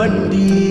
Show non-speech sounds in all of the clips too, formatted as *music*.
ಬದುಕ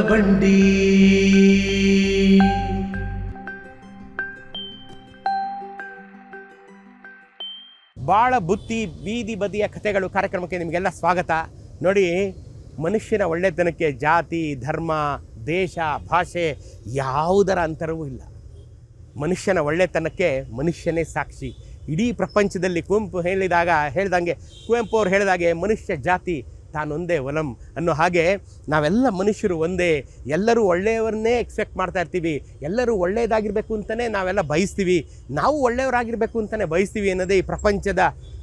ಬಂಡಿ ಬಾಳ ಬುತ್ತಿ ಬೀದಿ ಬದಿಯ ಕಥೆಗಳು ಕಾರ್ಯಕ್ರಮಕ್ಕೆ ನಿಮಗೆಲ್ಲ ಸ್ವಾಗತ. ನೋಡಿ, ಮನುಷ್ಯನ ಒಳ್ಳೆತನಕ್ಕೆ ಜಾತಿ, ಧರ್ಮ, ದೇಶ, ಭಾಷೆ ಯಾವುದರ ಅಂತರವೂ ಇಲ್ಲ. ಮನುಷ್ಯನ ಒಳ್ಳೆತನಕ್ಕೆ ಮನುಷ್ಯನೇ ಸಾಕ್ಷಿ. ಇಡೀ ಪ್ರಪಂಚದಲ್ಲಿ ಕುವೆಂಪು ಹೇಳಿದಾಗ, ಹೇಳ್ದಂಗೆ ಕುವೆಂಪು ಅವ್ರು ಹೇಳಿದಾಗೆ ಮನುಷ್ಯ ಜಾತಿ ತಾನೊಂದೇ ಒಲಂ ಅನ್ನೋ ಹಾಗೆ ನಾವೆಲ್ಲ ಮನುಷ್ಯರು ಒಂದೇ, ಎಲ್ಲರೂ ಒಳ್ಳೆಯವರನ್ನೇ ಎಕ್ಸ್ಪೆಕ್ಟ್ ಮಾಡ್ತಾ ಇರ್ತೀವಿ, ಎಲ್ಲರೂ ಒಳ್ಳೆಯದಾಗಿರಬೇಕು ಅಂತಲೇ ನಾವೆಲ್ಲ ಬಯಸ್ತೀವಿ, ನಾವು ಒಳ್ಳೆಯವರಾಗಿರಬೇಕು ಅಂತಲೇ ಬಯಸ್ತೀವಿ ಅನ್ನೋದೇ ಈ ಪ್ರಪಂಚದ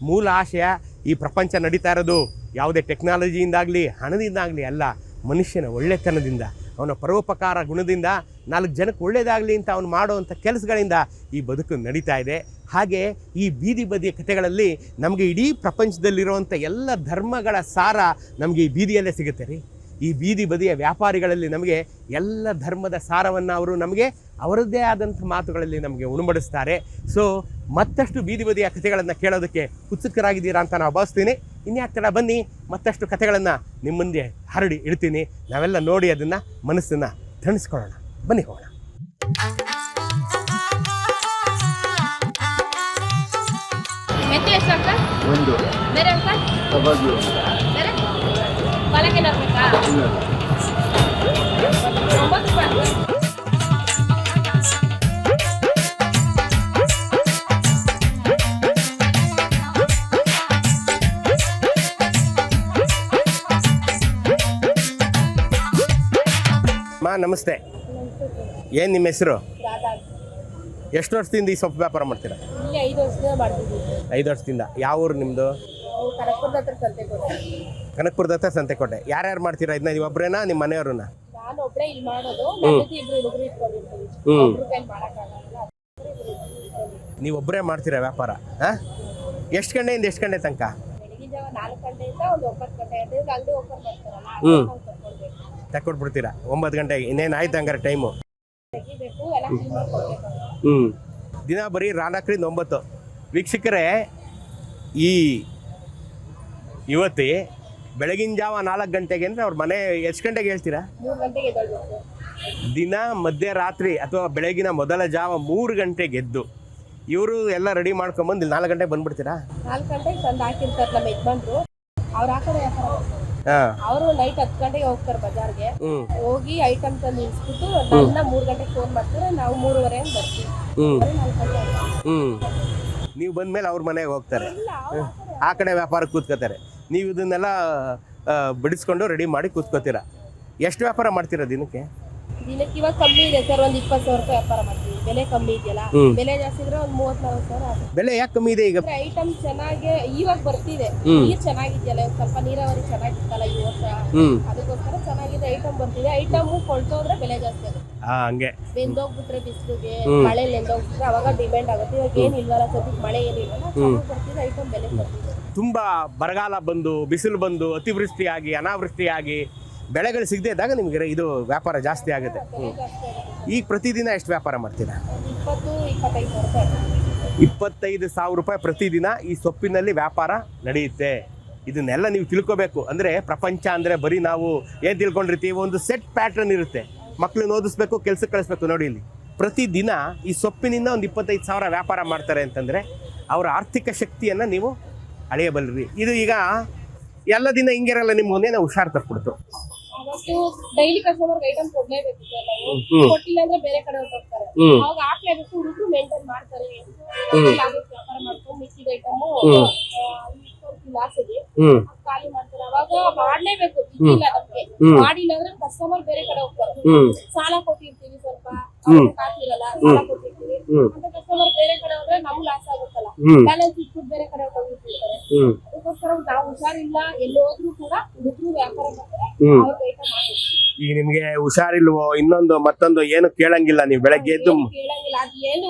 ಮೂಲ ಆಶಯ. ಈ ಪ್ರಪಂಚ ನಡೀತಾ ಇರೋದು ಯಾವುದೇ ಟೆಕ್ನಾಲಜಿಯಿಂದಾಗಲಿ ಹಣದಿಂದಾಗಲಿ ಅಲ್ಲ, ಮನುಷ್ಯನ ಒಳ್ಳೆತನದಿಂದ. ಅವನ ಪರೋಪಕಾರ ಗುಣದಿಂದ ನಾಲ್ಕು ಜನಕ್ಕೆ ಒಳ್ಳೆಯದಾಗಲಿ ಅಂತ ಅವನು ಮಾಡುವಂಥ ಕೆಲಸಗಳಿಂದ ಈ ಬದುಕು ನಡೀತಾ ಇದೆ. ಹಾಗೆ ಈ ಬೀದಿ ಬದಿಯ ಕಥೆಗಳಲ್ಲಿ ನಮಗೆ ಇಡೀ ಪ್ರಪಂಚದಲ್ಲಿರುವಂಥ ಎಲ್ಲ ಧರ್ಮಗಳ ಸಾರ ನಮಗೆ ಈ ಬೀದಿಯಲ್ಲೇ ಸಿಗುತ್ತೆ ರೀ. ಈ ಬೀದಿ ಬದಿಯ ವ್ಯಾಪಾರಿಗಳಲ್ಲಿ ನಮಗೆ ಎಲ್ಲ ಧರ್ಮದ ಸಾರವನ್ನು ಅವರು ನಮಗೆ ಅವರದ್ದೇ ಆದಂಥ ಮಾತುಗಳಲ್ಲಿ ನಮಗೆ ಉಣಬಡಿಸ್ತಾರೆ ಸೊ ಮತ್ತಷ್ಟು ಬೀದಿ ಬದಿಯ ಕಥೆಗಳನ್ನು ಕೇಳೋದಕ್ಕೆ ಉತ್ಸುಕರಾಗಿದ್ದೀರಾ ಅಂತ ನಾವು ಭಾವಿಸ್ತೀನಿ. ಇನ್ಯಾಕೆ ತಡ ಬನ್ನಿ ಮತ್ತಷ್ಟು ಕಥೆಗಳನ್ನು ನಿಮ್ಮ ಮುಂದೆ ಹರಡಿ ಇಡ್ತೀನಿ. ನಾವೆಲ್ಲ ನೋಡಿ ಅದನ್ನು ಮನಸ್ಸನ್ನು ತಣಿಸ್ಕೊಳ್ಳೋಣ. ಬನ್ನಿ ಹೋಗೋಣ. ಒಂದು. ಬೇರೆ ಬೇರೆ? ಒಂಬತ್ತು ನಮಸ್ತೆ. ಏನು ನಿಮ್ಮ ಹೆಸರು? ಎಷ್ಟು ವರ್ಷದಿಂದ ಈ ಸೊಪ್ಪು ವ್ಯಾಪಾರ ಮಾಡ್ತೀರಾ? ಐದು ವರ್ಷದಿಂದ ಯಾವ ಊರು ನಿಮ್ಮದು ಕನಕಪುರದ ಹತ್ರ ಸಂತೆಕೋಟೆ. ಯಾರ್ಯಾರು ಮಾಡ್ತೀರಾ ಇದನ್ನ? ನೀವು ಒಬ್ಬರೇನಾ ನಿಮ್ಮ ಮನೆಯವ್ರನ್ನ? ನೀವು ಒಬ್ಬರೇ ಮಾಡ್ತೀರಾ ವ್ಯಾಪಾರ? ಹಾಂ? ಎಷ್ಟು ಗಂಟೆಯಿಂದ ಎಷ್ಟು ಗಂಟೆ ತನಕ? ಬೆಳಗಿನ ತಕ್ಕೊಟ್ಬಿಡ್ತೀರಾ? ಒಂಬತ್ತು ಗಂಟೆಗೆ ಇನ್ನೇನು ಆಯ್ತು ಹಂಗಾರೆ ಟೈಮು ಹ್ಞೂ ದಿನ ಬರೀ ನಾಲ್ಕರಿಂದ ಒಂಬತ್ತು. ವೀಕ್ಷಕರೇ ಈ ಯುವತಿ ಬೆಳಗಿನ ಜಾವ ನಾಲ್ಕು ಗಂಟೆಗೆ ಅಂದರೆ ಅವ್ರ ಮನೆ ಎಷ್ಟು ಗಂಟೆಗೆ ಹೇಳ್ತೀರಾ? ದಿನ ಮಧ್ಯರಾತ್ರಿ ಅಥವಾ ಬೆಳಗಿನ ಮೊದಲ ಜಾವ ಮೂರು ಗಂಟೆಗೆ ಎದ್ದು ಇವರು ಎಲ್ಲ ರೆಡಿ ಮಾಡ್ಕೊಂಡ್ಬಂದು ಇಲ್ಲಿ ನಾಲ್ಕು ಗಂಟೆಗೆ ಬಂದ್ಬಿಡ್ತೀರಾ? ನಾಲ್ಕು ಗಂಟೆಗೆ ತಂದು ಹಾಕಿರ್ತಾರೆ ನಮ್ಮ ಯಜಮಾನ್ರು. ಅವ್ರು ಹಾಕೋದೇ ಅವರು ನೈಟ್ ಹತ್ತು ಗಂಟೆಗೆ ಹೋಗ್ತಾರೆ ಬಜಾರ್ಗೆ. ಹೋಗಿ ಐಟಮ್ ತಂದು ಇಳಿಸ್ಬಿಟ್ಟು ನನ್ನ ಮೂರ್ ಗಂಟೆಗೆ ಫೋನ್ ಮಾಡ್ತಾರೆ ನಾವು ಮೂರುವರೆ ಬರ್ತೀವಿ. ಹ್ಞೂ ನೀವು ಬಂದಮೇಲೆ ಅವ್ರ ಮನೆಗೆ ಹೋಗ್ತಾರೆ. ಆ ಕಡೆ ವ್ಯಾಪಾರಕ್ಕೆ ಕೂತ್ಕೋತಾರೆ. ನೀವು ಇದನ್ನೆಲ್ಲ ಬಿಡಿಸ್ಕೊಂಡು ರೆಡಿ ಮಾಡಿ ಕೂತ್ಕೋತೀರಾ. ಎಷ್ಟು ವ್ಯಾಪಾರ ಮಾಡ್ತೀರಾ ದಿನಕ್ಕೆ? ದಿನಕ್ಕೆ ಇವಾಗ ಕಮ್ಮಿ ಇದೆ ಸರ್ ಒಂದು ಇಪ್ಪತ್ತು ಸಾವಿರ ರೂಪಾಯಿ ವ್ಯಾಪಾರ ಮಾಡ್ತೀವಿ. ಬೆಲೆ ಕಮ್ಮಿ ಇದೆಯಲ್ಲ? ಹ್ಮ್. ಬೆಲೆ ಜಾಸ್ತಿ ಇದ್ರೆ ಒಂದು ಮೂವತ್ತು ನಲ್ವತ್ತು ಸಾವಿರ ಆಗುತ್ತೆ. ಬೆಲೆ ಯಾಕೆ ಕಮ್ಮಿ ಇದೆ ಈಗ? ಐಟಮ್ ಚೆನ್ನಾಗಿ ಇವಾಗ ಬರ್ತಿದೆ. ಹ್ಮ್. ನೀರ್ ಚೆನ್ನಾಗಿದೆಯಲ್ಲ ಇವಾಗ ಸ್ವಲ್ಪ ನೀರಾವರಿ ಚೆನ್ನಾಗಿತ್ತಲ್ಲ ಈ ವರ್ಷ? ಅದಕ್ಕೋಸ್ಕರ ಚೆನ್ನಾಗಿದೆ ಐಟಮ್ ಬರ್ತಿದೆ. ಐಟಮ್ ಕೊಳ್ತೋದ್ರೆ ಬೆಲೆ ಜಾಸ್ತಿ ಆಗುತ್ತೆ. ಹಾಂ ಹಂಗೆ. ಬೆಂದೋಗ್ಬಿಟ್ರೆ ಬಿಸಿಲಿಗೆ. ಮಳೆ ನೆಂದೋಗ್ಬಿಟ್ರೆ ಅವಾಗ ಡಿಮ್ಯಾಂಡ್ ಆಗುತ್ತೆ. ಇವಾಗ ಏನಿಲ್ವಲ್ಲ ಸದ್ಯಕ್ಕೆ ಮಳೆ ಏನಿಲ್ಲ ಚೆನ್ನಾಗಿ ಬರ್ತಿದೆ ಐಟಮ್ ಬೆಲೆ ಬರ್ತಿದೆ. ತುಂಬಾ ಬರಗಾಲ ಬಂದು ಬಿಸಿಲು ಬಂದು ಅತಿವೃಷ್ಟಿಯಾಗಿ ಅನಾವೃಷ್ಟಿಯಾಗಿ ಬೆಳೆಗಳು ಸಿಗದೇ ಇದ್ದಾಗ ನಿಮಗೆ ಇದು ವ್ಯಾಪಾರ ಜಾಸ್ತಿ ಆಗುತ್ತೆ. ಈಗ ಪ್ರತಿದಿನ ಎಷ್ಟು ವ್ಯಾಪಾರ ಮಾಡ್ತೀರಾ? ಇಪ್ಪತ್ತೈದು ಸಾವಿರ ರೂಪಾಯಿ. ಪ್ರತಿದಿನ ಈ ಸೊಪ್ಪಿನಲ್ಲಿ ವ್ಯಾಪಾರ ನಡೆಯುತ್ತೆ. ಇದನ್ನೆಲ್ಲ ನೀವು ತಿಳ್ಕೊಬೇಕು. ಅಂದರೆ ಪ್ರಪಂಚ ಅಂದರೆ ಬರೀ ನಾವು ಏನು ತಿಳ್ಕೊಂಡಿರ್ತೀವಿ? ಒಂದು ಸೆಟ್ ಪ್ಯಾಟ್ರನ್ ಇರುತ್ತೆ. ಮಕ್ಕಳನ್ನ ಓದಿಸ್ಬೇಕು ಕೆಲಸಕ್ಕೆ ಕಳಿಸ್ಬೇಕು ನೋಡಿ ಇಲ್ಲಿ. ಪ್ರತಿದಿನ ಈ ಸೊಪ್ಪಿನಿಂದ ಒಂದು ಇಪ್ಪತ್ತೈದು ಸಾವಿರ ವ್ಯಾಪಾರ ಮಾಡ್ತಾರೆ ಅಂತಂದರೆ ಅವರ ಆರ್ಥಿಕ ಶಕ್ತಿಯನ್ನು ನೀವು ಅಳೆಯಬಲ್ಲರಿ ಇದು ಈಗ ಎಲ್ಲ ದಿನ ಹಿಂಗಿರಲ್ಲ ನಿಮ್ಗೆ ಒಂದೇನೋ ಹುಷಾರು ತಪ್ಪಿಬಿಡ್ತು. ಅವತ್ತು ಡೈಲಿ ಕಸ್ಟಮರ್ ಐಟಮ್ ಕೊಡ್ಲೇಬೇಕು ಸರ್ ನಾವು. ಕೊಟ್ಟಿಲ್ಲ ಅಂದ್ರೆ ಬೇರೆ ಕಡೆ ಹೊರಟೋಗ್ತಾರೆ ಅವಾಗ ಹಾಕ್ಲೇಬೇಕು ಹುಡುಗರು ಮೇಂಟೈನ್ ಮಾಡ್ತಾರೆ. ವ್ಯಾಪಾರ ಮಾಡ್ಕೊಂಡು ಮಿಕ್ಕಿದ ಐಟಮ್ ಲಾಸ್ ಇದೆ ಹ್ಞೂ ಅದ್ ಖಾಲಿ ಮಾಡ್ತಾರೆ. ಅವಾಗ ಮಾಡ್ಲೇಬೇಕು ಇಲ್ಲ ನಮ್ಗೆ ಮಾಡಿಲ್ಲ ಅಂದ್ರೆ ಕಸ್ಟಮರ್ ಬೇರೆ ಕಡೆ ಹೋಗ್ತಾರೆ. ಸಾಲ ಕೊಟ್ಟಿರ್ತೀವಿ ಸ್ವಲ್ಪ. ಕಾಸಿರಲ್ಲ ಸಾಲ ಕೊಟ್ಟಿರ್ತೀವಿ. ಅಂತ ಕಸ್ಟಮರ್ ಬೇರೆ ಕಡೆ ಹೋದ್ರೆ ನಮ್ಗೆ ಲಾಸ್ ಆಗುತ್ತಲ್ಲ. ಬ್ಯಾಲೆನ್ಸ್ ಇಟ್ಬಿಟ್ಟು ಬೇರೆ ಕಡೆ ಹೋಗ್ಬಿಟ್ಟಿರ್ತಾರೆ ಅದಕ್ಕೋಸ್ಕರ ನಾವು ಹುಷಾರಿಲ್ಲ ಎಲ್ಲೋದ್ರೂ ಕೂಡ ಹುಡುಗರು ವ್ಯಾಪಾರ ಮಾಡ್ತಾರೆ. ಹ್ಮ್. ಈಗ ನಿಮ್ಗೆ ಹುಷಾರಿಲ್ವೋ? ಇನ್ನೊಂದು ಮತ್ತೊಂದು ಏನು ಕೇಳಂಗಿಲ್ಲ ನೀವು? ಬೆಳಗ್ಗೆ ಎದ್ದು ಕೇಳಂಗಿಲ್ಲ. ಅದ್ ಏನು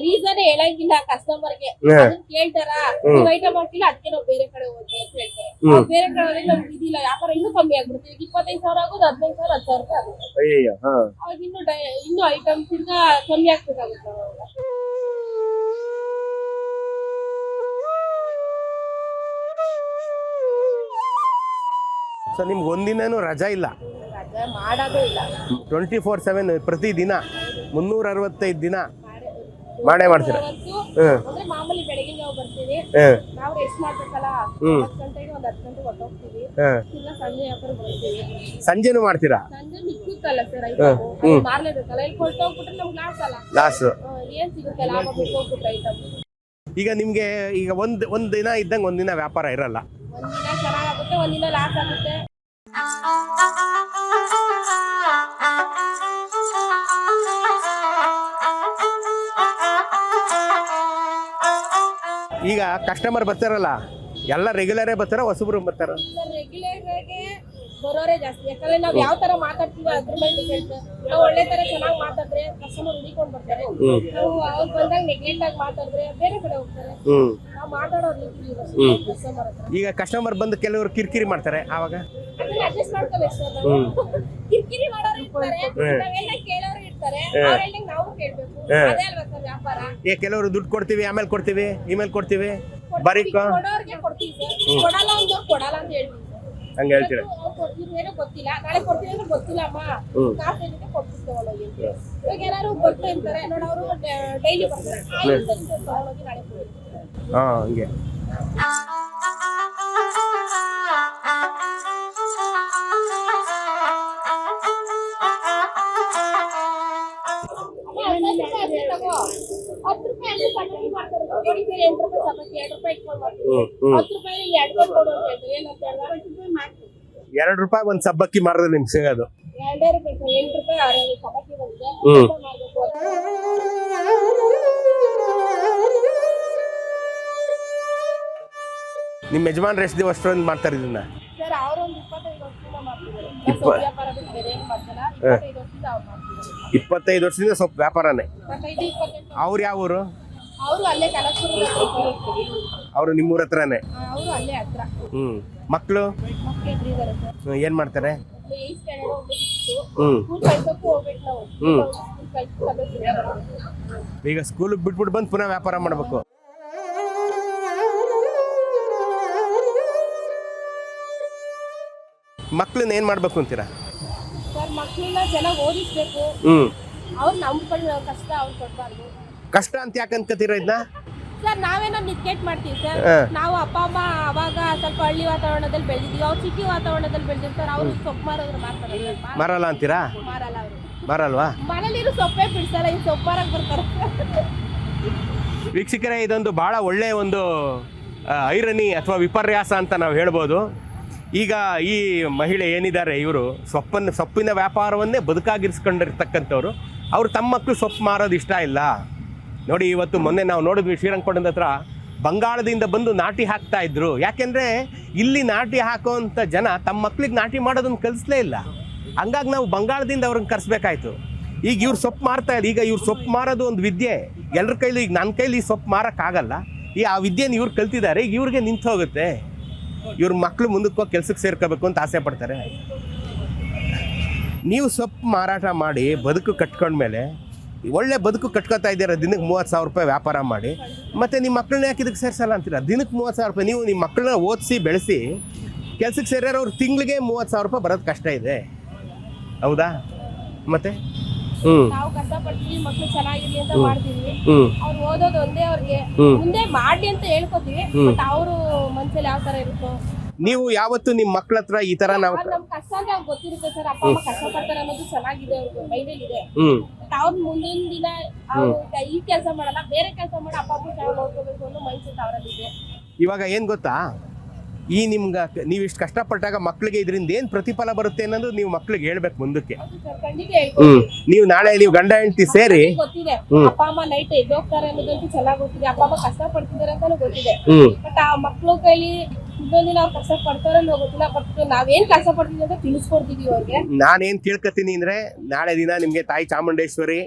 ರೀಸನ್ ಹೇಳಂಗಿಲ್ಲ ಕಸ್ಟಮರ್ಗೆ ಹ್ಮ್. ಕೇಳ್ತಾರ? ನೀವು ಐಟಮ್ ಹಾಕಿಲ್ಲ ಅದಕ್ಕೆ ನಾವು ಬೇರೆ ಕಡೆ ಹೋದ್ವಿ ಅಂತ ಹೇಳ್ತಾರೆ. ಬೇರೆ ಕಡೆ ಹೋದ್ರೆ ನಮ್ಗೆ ಇದಿಲ್ಲ. ವ್ಯಾಪಾರ ಇನ್ನೂ ಕಮ್ಮಿ ಆಗ್ಬಿಡುತ್ತೆ. ಈಗ ಇಪ್ಪತ್ತೈದು ಸಾವಿರ ಆಗೋದು ಹದಿನೈದು ಸಾವಿರ ಹತ್ತು ಸಾವಿರ ರೂಪಾಯಿ ಆಗುತ್ತೆ. ಅಯ್ಯಯ್ಯೋ ಹಾಂ. ಅವಾಗ ಇನ್ನು ಡೈ- ಇನ್ನು ಐಟಮ್ಸ್ ಇಂದ ಕಮ್ಮಿ ಆಗ್ಬೇಕಾಗುತ್ತೆ ಅವಾಗ. ಸೊ ನಿಮ್ಗೆ ಒಂದಿನೂ ರಜಾ ಇಲ್ಲ. ಟ್ವೆಂಟಿ ಫೋರ್ ಸೆವೆನ್ ಪ್ರತಿದಿನ ಮುನ್ನೂರ ಅರವತ್ತೈದು ದಿನ ಮಾಡೇ- ಮಾಡ್ತೀರ? ಸಂಜೆನೂ ಮಾಡ್ತೀರಾ? ಲಾಸ್ ಈಗ ನಿಮಗೆ ಈಗ ಒಂದ್ ಒಂದ್ ದಿನ ಇದ್ದಂಗೆ ಒಂದಿನ ವ್ಯಾಪಾರ ಇರಲ್ಲ. ಈಗ ಕಸ್ಟಮರ್ ಬರ್ತಾರಲ್ಲ ಎಲ್ಲ ರೆಗ್ಯುಲರೇ ಬರ್ತಾರ ಹೊಸಬ್ರು ಬರ್ತಾರ? ಬರೋರೇ ಜಾಸ್ತಿ. ಯಾಕಂದ್ರೆ ನಾವ್ ಯಾವ ತರ ಮಾತಾಡ್ತೀವಿ ಅದ್ರ ಮೇಲೆ ಡಿಪೆಂಡ್ ನಾವು ಒಳ್ಳೆ ತರ ಚೆನ್ನಾಗಿ ಮಾತಾಡಿದ್ರೆ ಕಸ್ಟಮರ್ ಹುಡಿಕೊಂಡ್ ಬರ್ತಾರೆ. ನಾವು ಅವ್ರು ಬಂದಾಗ ನೆಗ್ಲೆಕ್ಟ್ ಆಗಿ ಮಾತಾಡಿದ್ರೆ ಬೇರೆ ಕಡೆ ಹೋಗ್ತಾರೆ. ನಾವು ಮಾತಾಡೋ ರೀತಿ ಕಸ್ಟಮರ್ ಹತ್ರ. ಈಗ ಕಸ್ಟಮರ್ ಬಂದು ಕೆಲವರು ಕಿರಿಕಿರಿ ಮಾಡ್ತಾರೆ ಆವಾಗ? ಅದನ್ನ ಅಡ್ಜಸ್ಟ್ ಮಾಡ್ಕೋಬೇಕು ಸರ್ ಕಿರಿಕಿರಿ ಮಾಡೋರು ಇರ್ತಾರೆ. ನಾವೆಲ್ಲ ಕೇಳೋರು ಇರ್ತಾರೆ. ಅವ್ರ ನಾವು ಕೇಳ್ಬೇಕು? ಅದೇ ಅಲ್ವಾ ಸರ್ ವ್ಯಾಪಾರ? ಏ ಕೆಲವರು ದುಡ್ಡು ಕೊಡ್ತೀವಿ ಆಮೇಲೆ ಕೊಡ್ತೀವಿ ಇಮೇಲ್ ಕೊಡ್ತೀವಿ? ಬರೀ ಕ ಕೊಡೋರ್ಗೆ ಕೊಡ್ತೀವಿ ಸರ್ ಕೊಡಲ್ಲ ಅಂದ್ರೆ ಕೊಡಲ್ಲ ಅಂತ ಹೇಳ್ತೀವಿ. ಸರ್ ಹಂಗೆ ಹೇಳ್ತೀರ? ಏನೋ ಗೊತ್ತಿಲ್ಲ. ನಾಳೆ ಕೊಡ್ತೀವಿ ಅಂದ್ರೆ ಗೊತ್ತಿಲ್ಲ ಅಮ್ಮ ಕಾಸು ಏನಿದೆ ತಗೊಳ್ಳೋಗಿ ಅಂತ ಇವಾಗ ಬರ್ತಾ ಇರ್ತಾರೆ. ನೋಡ ಅವರು ಡೈಲಿ ಬರ್ತಾರೆ. ತಗೊಳ್ಳೋಗಿ ನಾಳೆ ಹಾಂ ಹಂಗೆ. ಹತ್ತು ರೂಪಾಯಿ ಅಂದ್ರೆ ಎಂಟು ರೂಪಾಯಿ ಚಪಾತಿ ಎರಡು ರೂಪಾಯಿ ಇಟ್ಕೊಂಡು ಮಾಡ್ತೀವಿ ಹ್ಞೂ ಹ್ಞೂ ಹತ್ತು ರೂಪಾಯಿ ಎರಡು ಕೊಟ್ಟು ಕೊಡು ಅಂತ ಹೇಳ್ತಾರೆ ಏನಂತ ಹೇಳಿದ್ರೆ ಮಾಡ್ತೀವಿ. ಎರಡು ರೂಪಾಯಿ ಒಂದು ಸಬ್ಬಕ್ಕಿ ಮಾರಿದ್ರೆ ನಿಮ್ಗೆ ಸಿಗೋದು. ಎರಡೇ ರೂಪಾಯಿ ಎಂಟು ರೂಪಾಯಿ ಆರು ಚಪಾತಿ ಬಂದಿದೆ. ಹ್ಮ್. ಊಟ ಮಾಡ್ಬೇಕು ನಿಮ್ಮ ಯಜಮಾನ್ರು ಎಷ್ಟು ದಿವಸ ಅಷ್ಟೊಂದು ಮಾಡ್ತಾರೆ ಇದನ್ನ? ಸರ್ ಅವರೊಂದು ಇಪ್ಪತ್ತೈದು ವರ್ಷದಿಂದ ಮಾಡ್ತಿದ್ದಾರೆ. ಇಪ್ಪ- ಸೊಪ್ಪು ವ್ಯಾಪಾರ ಬಿಟ್ಟು ಬೇರೆ ಏನು ಮಾಡ್ತಾರ? ಇಪ್ಪತ್ತೈದು ವರ್ಷದಿಂದ ಅವ್ರು ಮಾಡ್ತಿದ್ದಾರೆ. ಇಪ್ಪತ್ತೈದು ವರ್ಷದಿಂದ ಸ್ವಲ್ಪ ವ್ಯಾಪಾರನೇ. ಇಪ್ಪತ್ತೈದು ಇಪ್ಪತ್ತೆಂಟು. ಅವ್ರು ಯಾವ ಊರು? ಅವರು ಅಲ್ಲೇ ಅವರು ನಿಮ್ಮೂರ ಹತ್ರನೇ? ಅವರು ಅಲ್ಲೇ ಹತ್ರ. ಹ್ಞೂ ಮಕ್ಕಳು ಮಕ್ಕಳು ಇಬ್ರು ಇದ್ದಾರೆ ಸರ್. ಏನು ಮಾಡ್ತಾರೆ? ಈಗ ಸ್ಟ್ಯಾಂಡರ್ಡ್ ಸ್ಕೂಲ್ ಕಳ್ಸೋಕ್ಕೂ ಹೋಗ್ಬೇಕು ನಾವು. ಹ್ಮ್. ಸ್ಕೂಲ್ ಕಳ್ಸ್ಬೇಕು ಈಗ ಸ್ಕೂಲಿಗೆ ಬಿಟ್ಬಿಟ್ಟು ಬಂದು ಪುನಃ ವ್ಯಾಪಾರ ಮಾಡಬೇಕು. ಮಕ್ಳನ್ನ ಏನು ಮಾಡ್ಬೇಕು ಅಂತೀರಾ? ಸರ್ ಮಕ್ಕಳನ್ನ ಚೆನ್ನಾಗಿ ಓದಿಸ್ಬೇಕು. ಹ್ಞೂ ಅವ್ರು ನಮ್ಮ ಕಡೆ ಕಷ್ಟ ಅವ್ರು ಕೊಡಬಾರ್ದು. ಕಷ್ಟ ಅಂತ ಯಾಕೆ ಅನ್ಕೋತೀರ ಇದನ್ನ ಸರ್ ನಾವೇನೋ ನಿತ್ಕೆಟ್ ಮಾಡ್ತೀವಿ ಸರ್. ನಾವು ಅಪ್ಪ ಅಮ್ಮ ಅವಾಗ ಸ್ವಲ್ಪ ಹಳ್ಳಿ ವಾತಾವರಣದಲ್ಲಿ ಬೆಳೆದಿದ್ವಿ ಅವ್ರು ಸಿಟಿ ವಾತಾವರಣದಲ್ಲಿ ಬೆಳೆದಿರ್ತಾರೆ. ಅವರು ಸೊಪ್ಪು ಮಾರೋದ್ರು ಮಾರ್ತಾರೆ. ಮರಲ್ಲ ಅಂತೀರಾ? ಮಾರಲ್ಲ ಅವರು. ಮಾರಲ್ವಾ? ಮನೇಲಿರೋ ಸೊಪ್ಪೇ ಬಿಡ್ಸಲ್ಲ ಈ ಸೊಪ್ಪು ಮಾರಕ್ ಬರ್ತಾರೆ. ವೀಕ್ಷಕರೇ ಇದೊಂದು ಭಾಳ ಒಳ್ಳೆಯ ಒಂದು ಐರನಿ ಅಥವಾ ವಿಪರ್ಯಾಸ ಅಂತ ನಾವು ಹೇಳ್ಬೋದು. ಈಗ ಈ ಮಹಿಳೆ ಏನಿದ್ದಾರೆ ಇವರು ಸೊಪ್ಪನ್ನು ಸೊಪ್ಪಿನ ವ್ಯಾಪಾರವನ್ನೇ ಬದುಕಾಗಿರಿಸ್ಕೊಂಡಿರ್ತಕ್ಕಂಥವ್ರು. ಅವರು ತಮ್ಮ ಮಕ್ಕಳು ಸೊಪ್ಪು ಮಾರೋದು ಇಷ್ಟ ಇಲ್ಲ. ನೋಡಿ, ಇವತ್ತು ಮೊನ್ನೆ ನಾವು ನೋಡಿದ್ವಿ ಶ್ರೀರಂಗಪಟ್ಟಣದ ಹತ್ರ ಬಂಗಾಳದಿಂದ ಬಂದು ನಾಟಿ ಹಾಕ್ತಾ ಇದ್ರು. ಯಾಕೆಂದರೆ ಇಲ್ಲಿ ನಾಟಿ ಹಾಕೋವಂಥ ಜನ ತಮ್ಮ ಮಕ್ಳಿಗೆ ನಾಟಿ ಮಾಡೋದನ್ನು ಕಲಿಸ್ಲೇ ಇಲ್ಲ. ಹಂಗಾಗಿ ನಾವು ಬಂಗಾಳದಿಂದ ಅವ್ರನ್ನ ಕರೆಸ್ಬೇಕಾಯ್ತು. ಈಗ ಇವ್ರು ಸೊಪ್ಪು ಮಾರ್ತಾ ಇದ್ದಾರೆ. ಈಗ ಇವ್ರು ಸೊಪ್ಪು ಮಾರೋದು ಒಂದು ವಿದ್ಯೆ. ಎಲ್ಲರ ಕೈಲಿ, ಈಗ ನನ್ನ ಕೈಲಿ ಈ ಸೊಪ್ಪು ಮಾರೋಕ್ಕಾಗಲ್ಲ. ಈ ಆ ವಿದ್ಯೆನ ಇವ್ರು ಕಲ್ತಿದ್ದಾರೆ. ಈಗ ಇವ್ರಿಗೆ ನಿಂತು ಹೋಗುತ್ತೆ. ಇವ್ರ ಮಕ್ಕಳು ಮುಂದಕ್ಕೆ ಹೋಗಿ ಕೆಲ್ಸಕ್ಕೆ ಸೇರ್ಕೋಬೇಕು ಅಂತ ಆಸೆ ಪಡ್ತಾರೆ. ನೀವು ಸೊಪ್ಪು ಮಾರಾಟ ಮಾಡಿ ಬದುಕು ಕಟ್ಕೊಂಡ್ಮೇಲೆ ಒಳ್ಳೆ ಬದುಕು ಕಟ್ಕೊತಾ ಇದ್ದೀರಾ? ದಿನಕ್ಕೆ ಮೂವತ್ತು ಸಾವಿರ ರೂಪಾಯಿ ವ್ಯಾಪಾರ ಮಾಡಿ. ಮತ್ತು ನಿಮ್ಮ ಮಕ್ಕಳನ್ನ ಯಾಕೆ ಇದಕ್ಕೆ ಸೇರಿಸಲ್ಲ ಅಂತೀರ? ದಿನಕ್ಕೆ ಮೂವತ್ತು ಸಾವಿರ ರೂಪಾಯಿ ನೀವು ನಿಮ್ಮ ಮಕ್ಕಳನ್ನ ಓದಿಸಿ ಬೆಳೆಸಿ ಕೆಲಸಕ್ಕೆ ಸೇರ್ಯಾರ ಅವ್ರು ತಿಂಗಳಿಗೆ ಮೂವತ್ತು ಸಾವಿರ ರೂಪಾಯಿ ಬರೋದು ಕಷ್ಟ ಇದೆ. ಹೌದಾ? ಮತ್ತೆ? ಹ್ಞೂ ನಾವು ಕಷ್ಟಪಡ್ತೀವಿ ಮಕ್ಳು ಚೆನ್ನಾಗಿರ್ಲಿ ಅಂತ ಮಾಡ್ತೀವಿ. ಹ್ಞೂ ಅವ್ರು ಓದೋದು ಒಂದೇ ಅವ್ರಿಗೆ. ಮುಂದೆ ಮಾಡ್ಲಿ ಅಂತ ಹೇಳ್ಕೊತೀವಿ. ಬಟ್ ಅವರು ಮನ್ಸಲ್ಲಿ ಯಾವ ತರ ಇರುತ್ತೋ. ನೀವು ಯಾವತ್ತು ನಿಮ್ಮ ಮಕ್ಕಳ ಹತ್ರ ಈ ತರ ನಾವು ನಮ್ ಅವ್ರಿಗೆ ಗೊತ್ತಿರುತ್ತೆ ಸರ್ ಅಪ್ಪ ಅಮ್ಮ ಕಷ್ಟ ಪಡ್ತಾರೆ ಅನ್ನೋದು ಚೆನ್ನಾಗಿದೆ ಅವ್ರಿಗೆ ಮೈಂಡಲ್ಲಿ ಇದೆ. ಅವ್ರ ಮುಂದಿನ ದಿನ ಅವ್ರು ಈ ಕೆಲಸ ಮಾಡಲ್ಲ ಬೇರೆ ಕೆಲಸ ಮಾಡಿ ಅಪ್ಪ ಅಮ್ಮ ಚೆನ್ನಾಗಿ ನೋಡ್ಕೋಬೇಕು ಅನ್ನೋ ಮೈಂಡ್ ಸೆಟ್ ಅವರಲ್ಲಿ ಇದೆ. ಇವಾಗ ಏನ್ ಗೊತ್ತಾ? ಈ ನಿಮ್ಗೆ ನೀವು ಇಷ್ಟು ಕಷ್ಟಪಟ್ಟಾಗ ಮಕ್ಕಳಿಗೆ ಇದರಿಂದ ಏನು ಪ್ರತಿಫಲ ಬರುತ್ತೆ ಅನ್ನೋದು ನೀವು ಮಕ್ಕಳಿಗೆ ಹೇಳ್ಬೇಕು ಮುಂದಕ್ಕೆ. ಸರ್ ಖಂಡಿತ ಹ್ಞೂ ಹೇಳ್ಕೊಡ್ತೀವಿ. ನೀವು ನಾಳೆ ನೀವು ಗಂಡ ಹೆಂಡತಿ ಸೇರಿ ಗೊತ್ತಿದೆ ಹ್ಮ್. ಅಪ್ಪ ಅಮ್ಮ ನೈಟ್ ಎದ್ದೋಗ್ತಾರೆ ಅನ್ನೋದಂತೂ ಚೆನ್ನಾಗಿ ಗೊತ್ತಿದೆ ಅಪ್ಪ ಅಮ್ಮ ಕಷ್ಟ ಪಡ್ತಿದ್ದಾರೆ ಅಂತಾನು ಗೊತ್ತಿದೆ. ಹ್ಞೂ ಬಟ್ ಆ ಮಕ್ಳು ಕೈಲಿ ಇನ್ನೊಂದಿನ ನಾವು ಕಷ್ಟ ಪಡ್ತಾರೋ ನಾವು ಗೊತ್ತಿಲ್ಲ ಬಟ್ ನಾವೇನ್ ಕಷ್ಟ ಪಡ್ತೀವಿ ಅಂತ ಅವ್ರಿಗೆ ನಾನೇನು ತಿಳ್ಕೊತೀನಿ ಅಂದ್ರೆ, ನಾಳೆ ದಿನ ನಿಮಗೆ ತಾಯಿ ಚಾಮುಂಡೇಶ್ವರಿ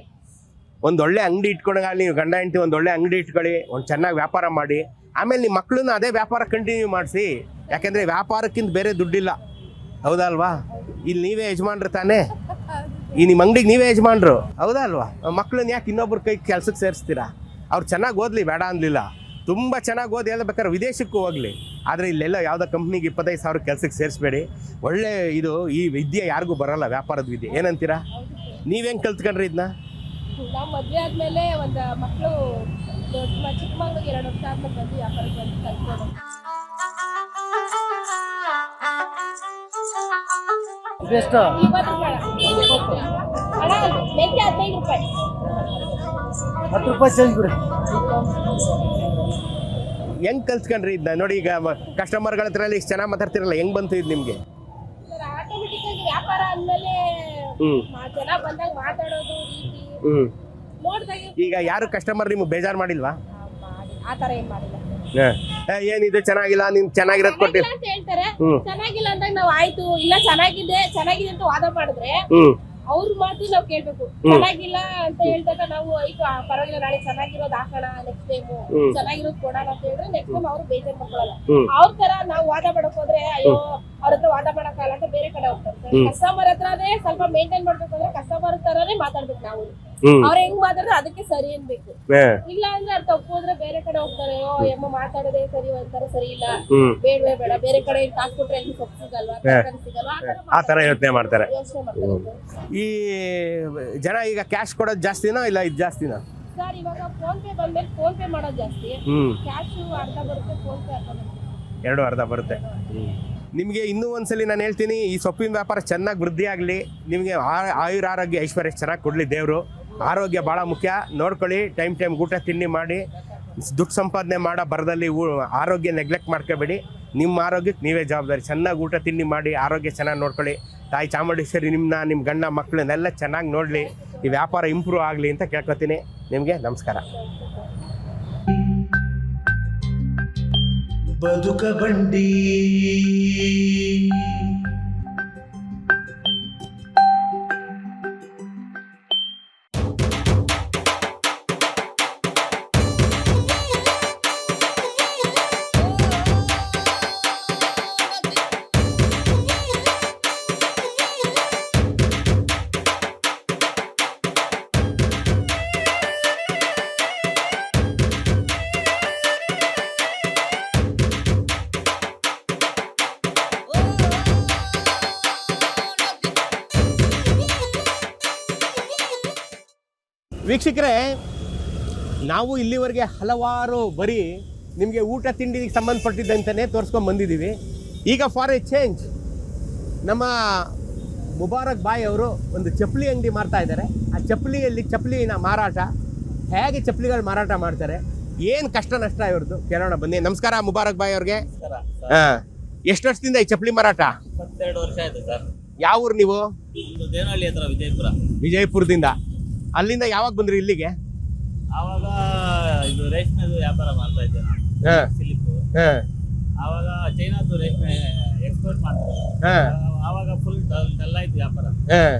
ಒಂದೊಳ್ಳೆ ಅಂಗಡಿ ಇಟ್ಕೊಂಡಾಗ ನೀವು ಗಂಡ ಹೆಂಡತಿ ಒಂದು ಒಳ್ಳೆ ಅಂಗಡಿ ಇಟ್ಕೊಳ್ಳಿ, ಒಂದು ಚೆನ್ನಾಗಿ ವ್ಯಾಪಾರ ಮಾಡಿ, ಆಮೇಲೆ ನಿಮ್ಮ ಮಕ್ಕಳನ್ನ ಅದೇ ವ್ಯಾಪಾರ ಕಂಟಿನ್ಯೂ ಮಾಡಿಸಿ, ಯಾಕೆಂದರೆ ವ್ಯಾಪಾರಕ್ಕಿಂತ ಬೇರೆ ದುಡ್ಡಿಲ್ಲ. ಹೌದಾ ಅಲ್ವಾ ಇಲ್ಲಿ ನೀವೇ ಯಜಮಾನ್ರು ತಾನೇ? ಈ ನಿಮ್ಮ ಅಂಗಡಿಗೆ ನೀವೇ ಯಜಮಾನ್ರು. ಹೌದಾ ಅಲ್ವಾ ಮಕ್ಕಳನ್ನ ಯಾಕೆ ಇನ್ನೊಬ್ರ ಕೈ ಕೆಲ್ಸಕ್ಕೆ ಸೇರಿಸ್ತೀರಾ? ಅವ್ರು ಚೆನ್ನಾಗಿ ಓದಲಿ, ಬೇಡ ಅನ್ಲಿಲ್ಲ. ತುಂಬ ಚೆನ್ನಾಗಿ ಓದಿ ಹೇಳ್ಬೇಕಾದ್ರೆ ವಿದೇಶಕ್ಕೂ ಹೋಗಲಿ. ಆದರೆ ಇಲ್ಲೆಲ್ಲ ಯಾವುದೋ ಕಂಪ್ನಿಗೆ ಇಪ್ಪತ್ತೈದು ಸಾವಿರ ಕೆಲಸಕ್ಕೆ ಸೇರಿಸ್ಬೇಡಿ. ಒಳ್ಳೆ ಇದು ಈ ವಿದ್ಯೆ ಯಾರಿಗೂ ಬರಲ್ಲ ವ್ಯಾಪಾರದ ವಿದ್ಯೆ. ಏನಂತೀರಾ? ನೀವೇನು ಕಲ್ತ್ಕೊಂಡ್ರಿ ಇದನ್ನ ನಾವು ಮದ್ವೆ ಆದ್ಮೇಲೆ ಒಂದು ಮಕ್ಕಳು ದೊಡ್ಡ ಚಿಕ್ಕ ಮಗಳಿಗೆ ಎರಡು ವರ್ಷ ಆದ್ಮೇಲೆ ಬಂದು ವ್ಯಾಪಾರಕ್ಕೆ ಬಂದು ಕಲ್ತ್ಕೊಂಡು. ಎಷ್ಟು? ಇವತ್ತು ಹಣ ಮೆಂತ್ಯ ಹದಿನೈದು ರೂಪಾಯಿ. ಹತ್ತು ರೂಪಾಯಿ ಚೇಂಜ್ ಬಿಡಿ ಹೆಂಗ್ ಕಲ್ತ್ಕೊಂಡ್ರಿ ಇದನ್ನ ನೋಡಿ ಈಗ ಕಸ್ಟಮರ್ಗಳ ಹತ್ರ ಇಷ್ಟು ಚೆನ್ನಾಗಿ ಮಾತಾಡ್ತಿರಲ್ಲ ಹೆಂಗ್ ಬಂತು ಇದು ನಿಮಗೆ? ಸರ್ ಆಟೋಮೆಟಿಕ್ ವ್ಯಾಪಾರ ಅಂದ್ಮೇಲೆ ಹ್ಮ್. ಜನ ಬಂದಾಗ ಮಾತಾಡೋದು ರೀತಿ. ಹ್ಮ್. ನೋಡ್ದಾಗ ಈಗ ಯಾರು ಕಸ್ಟಮರ್ ನಿಮ್ಗೆ ಬೇಜಾರು ಮಾಡಿಲ್ವಾ? ಮಾಡಿ ಆ ತರ ಏನು ಮಾಡಿಲ್ಲ. ಹ. ಏನಿದು ಚೆನ್ನಾಗಿಲ್ಲ ನಿಮ್ ಚೆನ್ನಾಗಿರೋದು ಕೊಟ್ಟಿಲ್ಲ ಚೆನ್ನಾಗಿಲ್ಲ ಅಂತ ಹೇಳ್ತಾರೆ. ಚೆನ್ನಾಗಿಲ್ಲ ಅಂದಾಗ ನಾವು ಆಯ್ತು ಇಲ್ಲ ಚೆನ್ನಾಗಿದೆ ಚೆನ್ನಾಗಿದೆ ಅಂತ ವಾದ ಮಾಡಿದ್ರೆ ಹ್ಮ್. ಅವ್ರ ಮಾತು ನಾವು ಕೇಳ್ಬೇಕು. ಚೆನ್ನಾಗಿಲ್ಲ ಅಂತ ಹೇಳಿದಾಗ ನಾವು ಆಯ್ತು ಆ, ಪರವಾಗಿಲ್ಲ ನಾಳೆ ಚೆನ್ನಾಗಿರೋದು ಹಾಕೋಣ ನೆಕ್ಸ್ಟ್ ಟೈಮ್ ಚೆನ್ನಾಗಿರೋದ್ ಕೊಡೋಣ ಅಂತ ಹೇಳಿದ್ರೆ ನೆಕ್ಸ್ಟ್ ಟೈಮ್ ಅವ್ರು ಬೇಜಾರ್ ಮಾಡ್ಕೊಳ್ಳಲ್ಲ. ಅವ್ರ ತರ ನಾವು ವಾದ ಮಾಡಕ್ ಹೋದ್ರೆ ಅಯ್ಯೋ ಅವ್ರ ಹತ್ರ ವಾದ ಮಾಡಕ್ಕಾಗಲ್ಲ ಅಂತ ಬೇರೆ ಕಡೆ ಹೋಗ್ತಾರೆ. ಕಸ್ಟಮರ್ ಹತ್ರನೇ ಸ್ವಲ್ಪ ಮೇಂಟೈನ್ ಮಾಡ್ಬೇಕು ಅಂದ್ರೆ ಕಸ್ಟಮರ್ ತರನೇ ಮಾತಾಡ್ಬೇಕು ನಾವು. ಅವ್ರ ಹೆಂಗ್ ಮಾತಾಡಿದ್ರೆ ಅದಕ್ಕೆ ಸರಿ ಅನ್ಬೇಕು. ಇಲ್ಲ ಅಂದ್ರೆ ಅವ್ರು ತಪ್ಪು ಹೋದ್ರೆ ಬೇರೆ ಕಡೆ ಹೋಗ್ತಾರೆ ಓ ಎಮ್ಮ ಮಾತಾಡೋದೇ ಸರಿ ಅಂತಾರೆ ಸರಿ ಇಲ್ಲ. ಬೇಡವೇ ಬೇಡ ಬೇರೆ ಕಡೆ ಹಾಕ್ಬಿಟ್ರೆ ಹೆಂಗ್ ಸೊಪ್ಪು ಸಿಗಲ್ವಾ ತರಕಾರಿ ಸಿಗಲ್ವಾ ಆ ತರ ಯೋಚನೆ ಮಾಡ್ತಾರೆ. ಯೋಚನೆ ಮಾಡ್ತಾರೆ. ಈ ಜನ ಈಗ ಕ್ಯಾಶ್ ಕೊಡೋದು ಜಾಸ್ತಿನಾ ಇಲ್ಲ ಇದು ಜಾಸ್ತಿನಾ? ಸರ್ ಇವಾಗ ಫೋನ್ ಪೇ ಬಂದ್ಮೇಲೆ ಫೋನ್ ಪೇ ಮಾಡೋದು ಜಾಸ್ತಿ. ಕ್ಯಾಶ್ ಅರ್ಧ ಬರುತ್ತೆ ಫೋನ್ ಪೇ ಅರ್ಧ ಬರುತ್ತೆ. ಎರಡು ಅರ್ಧ ಬರುತ್ತೆ. ನಿಮಗೆ ಇನ್ನೂ ಒಂದ್ಸಲಿ ನಾನು ಹೇಳ್ತೀನಿ, ಈ ಸೊಪ್ಪಿನ ವ್ಯಾಪಾರ ಚೆನ್ನಾಗಿ ವೃದ್ಧಿ ಆಗಲಿ. ನಿಮಗೆ ಆಯುರ ಆರೋಗ್ಯ ಐಶ್ವರ್ಯ ಚೆನ್ನಾಗಿ ಕೊಡಲಿ ದೇವರು. ಆರೋಗ್ಯ ಭಾಳ ಮುಖ್ಯ. ನೋಡ್ಕೊಳ್ಳಿ, ಟೈಮ್ ಟೈಮ್ ಊಟ ತಿಂಡಿ ಮಾಡಿ. ದುಡ್ಡು ಸಂಪಾದನೆ ಮಾಡೋ, ಬರದಲ್ಲಿ ಆರೋಗ್ಯ ನೆಗ್ಲೆಕ್ಟ್ ಮಾಡ್ಕೋಬೇಡಿ. ನಿಮ್ಮ ಆರೋಗ್ಯಕ್ಕೆ ನೀವೇ ಜವಾಬ್ದಾರಿ. ಚೆನ್ನಾಗಿ ಊಟ ತಿಂಡಿ ಮಾಡಿ, ಆರೋಗ್ಯ ಚೆನ್ನಾಗಿ ನೋಡ್ಕೊಳ್ಳಿ. ತಾಯಿ ಚಾಮುಂಡೇಶ್ವರಿ ನಿಮ್ಮನ್ನ ನಿಮ್ಮ ಗಂಡ ಮಕ್ಕಳನ್ನೆಲ್ಲ ಚೆನ್ನಾಗಿ ನೋಡಲಿ. ಈ ವ್ಯಾಪಾರ ಇಂಪ್ರೂವ್ ಆಗಲಿ ಅಂತ ಕೇಳ್ಕೊತೀನಿ. ನಿಮಗೆ ನಮಸ್ಕಾರ. ಬದುಕ ವೀಕ್ಷಕರೇ ನಾವು ಇಲ್ಲಿವರೆಗೆ ಹಲವಾರು ಬರೀ ನಿಮಗೆ ಊಟ ತಿಂಡಿಗೆ ಸಂಬಂಧಪಟ್ಟಿದ್ದಂತಲೇ ತೋರಿಸ್ಕೊಂಡು ಬಂದಿದ್ದೀವಿ. ಈಗ ಫಾರ್ ಎ ಚೇಂಜ್ ನಮ್ಮ ಮುಬಾರಕ್ ಬಾಯ್ ಅವರು ಒಂದು ಚಪ್ಪಲಿ ಅಂಗಡಿ ಮಾಡ್ತಾ ಇದ್ದಾರೆ. ಆ ಚಪ್ಪಲಿಯಲ್ಲಿ ಚಪ್ಪಲಿನ ಮಾರಾಟ ಹೇಗೆ ಚಪ್ಪಲಿಗಳು ಮಾರಾಟ ಮಾಡ್ತಾರೆ ಏನು ಕಷ್ಟ ನಷ್ಟ ಇವ್ರದ್ದು ಕೇಳೋಣ ಬನ್ನಿ. ನಮಸ್ಕಾರ ಮುಬಾರಕ್ ಬಾಯ್ ಅವ್ರಿಗೆ. ಹಾಂ ಎಷ್ಟು ವರ್ಷದಿಂದ ಈ ಚಪ್ಪಲಿ ಮಾರಾಟ? ವರ್ಷ ಆಯ್ತು ಸರ್. ಯಾವ ಊರು ನೀವು? ದೇವನಹಳ್ಳಿ ಹತ್ರ ವಿಜಯಪುರ. ವಿಜಯಪುರದಿಂದ. ಅಲ್ಲಿಂದ ಯಾವಾಗ ಬಂದ್ರಿ ಇಲ್ಲಿಗೆ? ಆವಾಗ ಇದು ರೇಷ್ಮೆದು ವ್ಯಾಪಾರ ಮಾಡ್ತಾ ಇದ್ದೆ ನಾನು ಹಾಂ. ಸಿಲಿಪ್. ಹಾಂ. ಆವಾಗ ಚೈನಾದು ರೇಷ್ಮೆ ಎಕ್ಸ್ಪೋರ್ಟ್ ಮಾಡ್ತಾರೆ. ಹಾಂ. ಆವಾಗ ಫುಲ್ ಡಲ್ ಆಯ್ತು ವ್ಯಾಪಾರ. ಹಾಂ.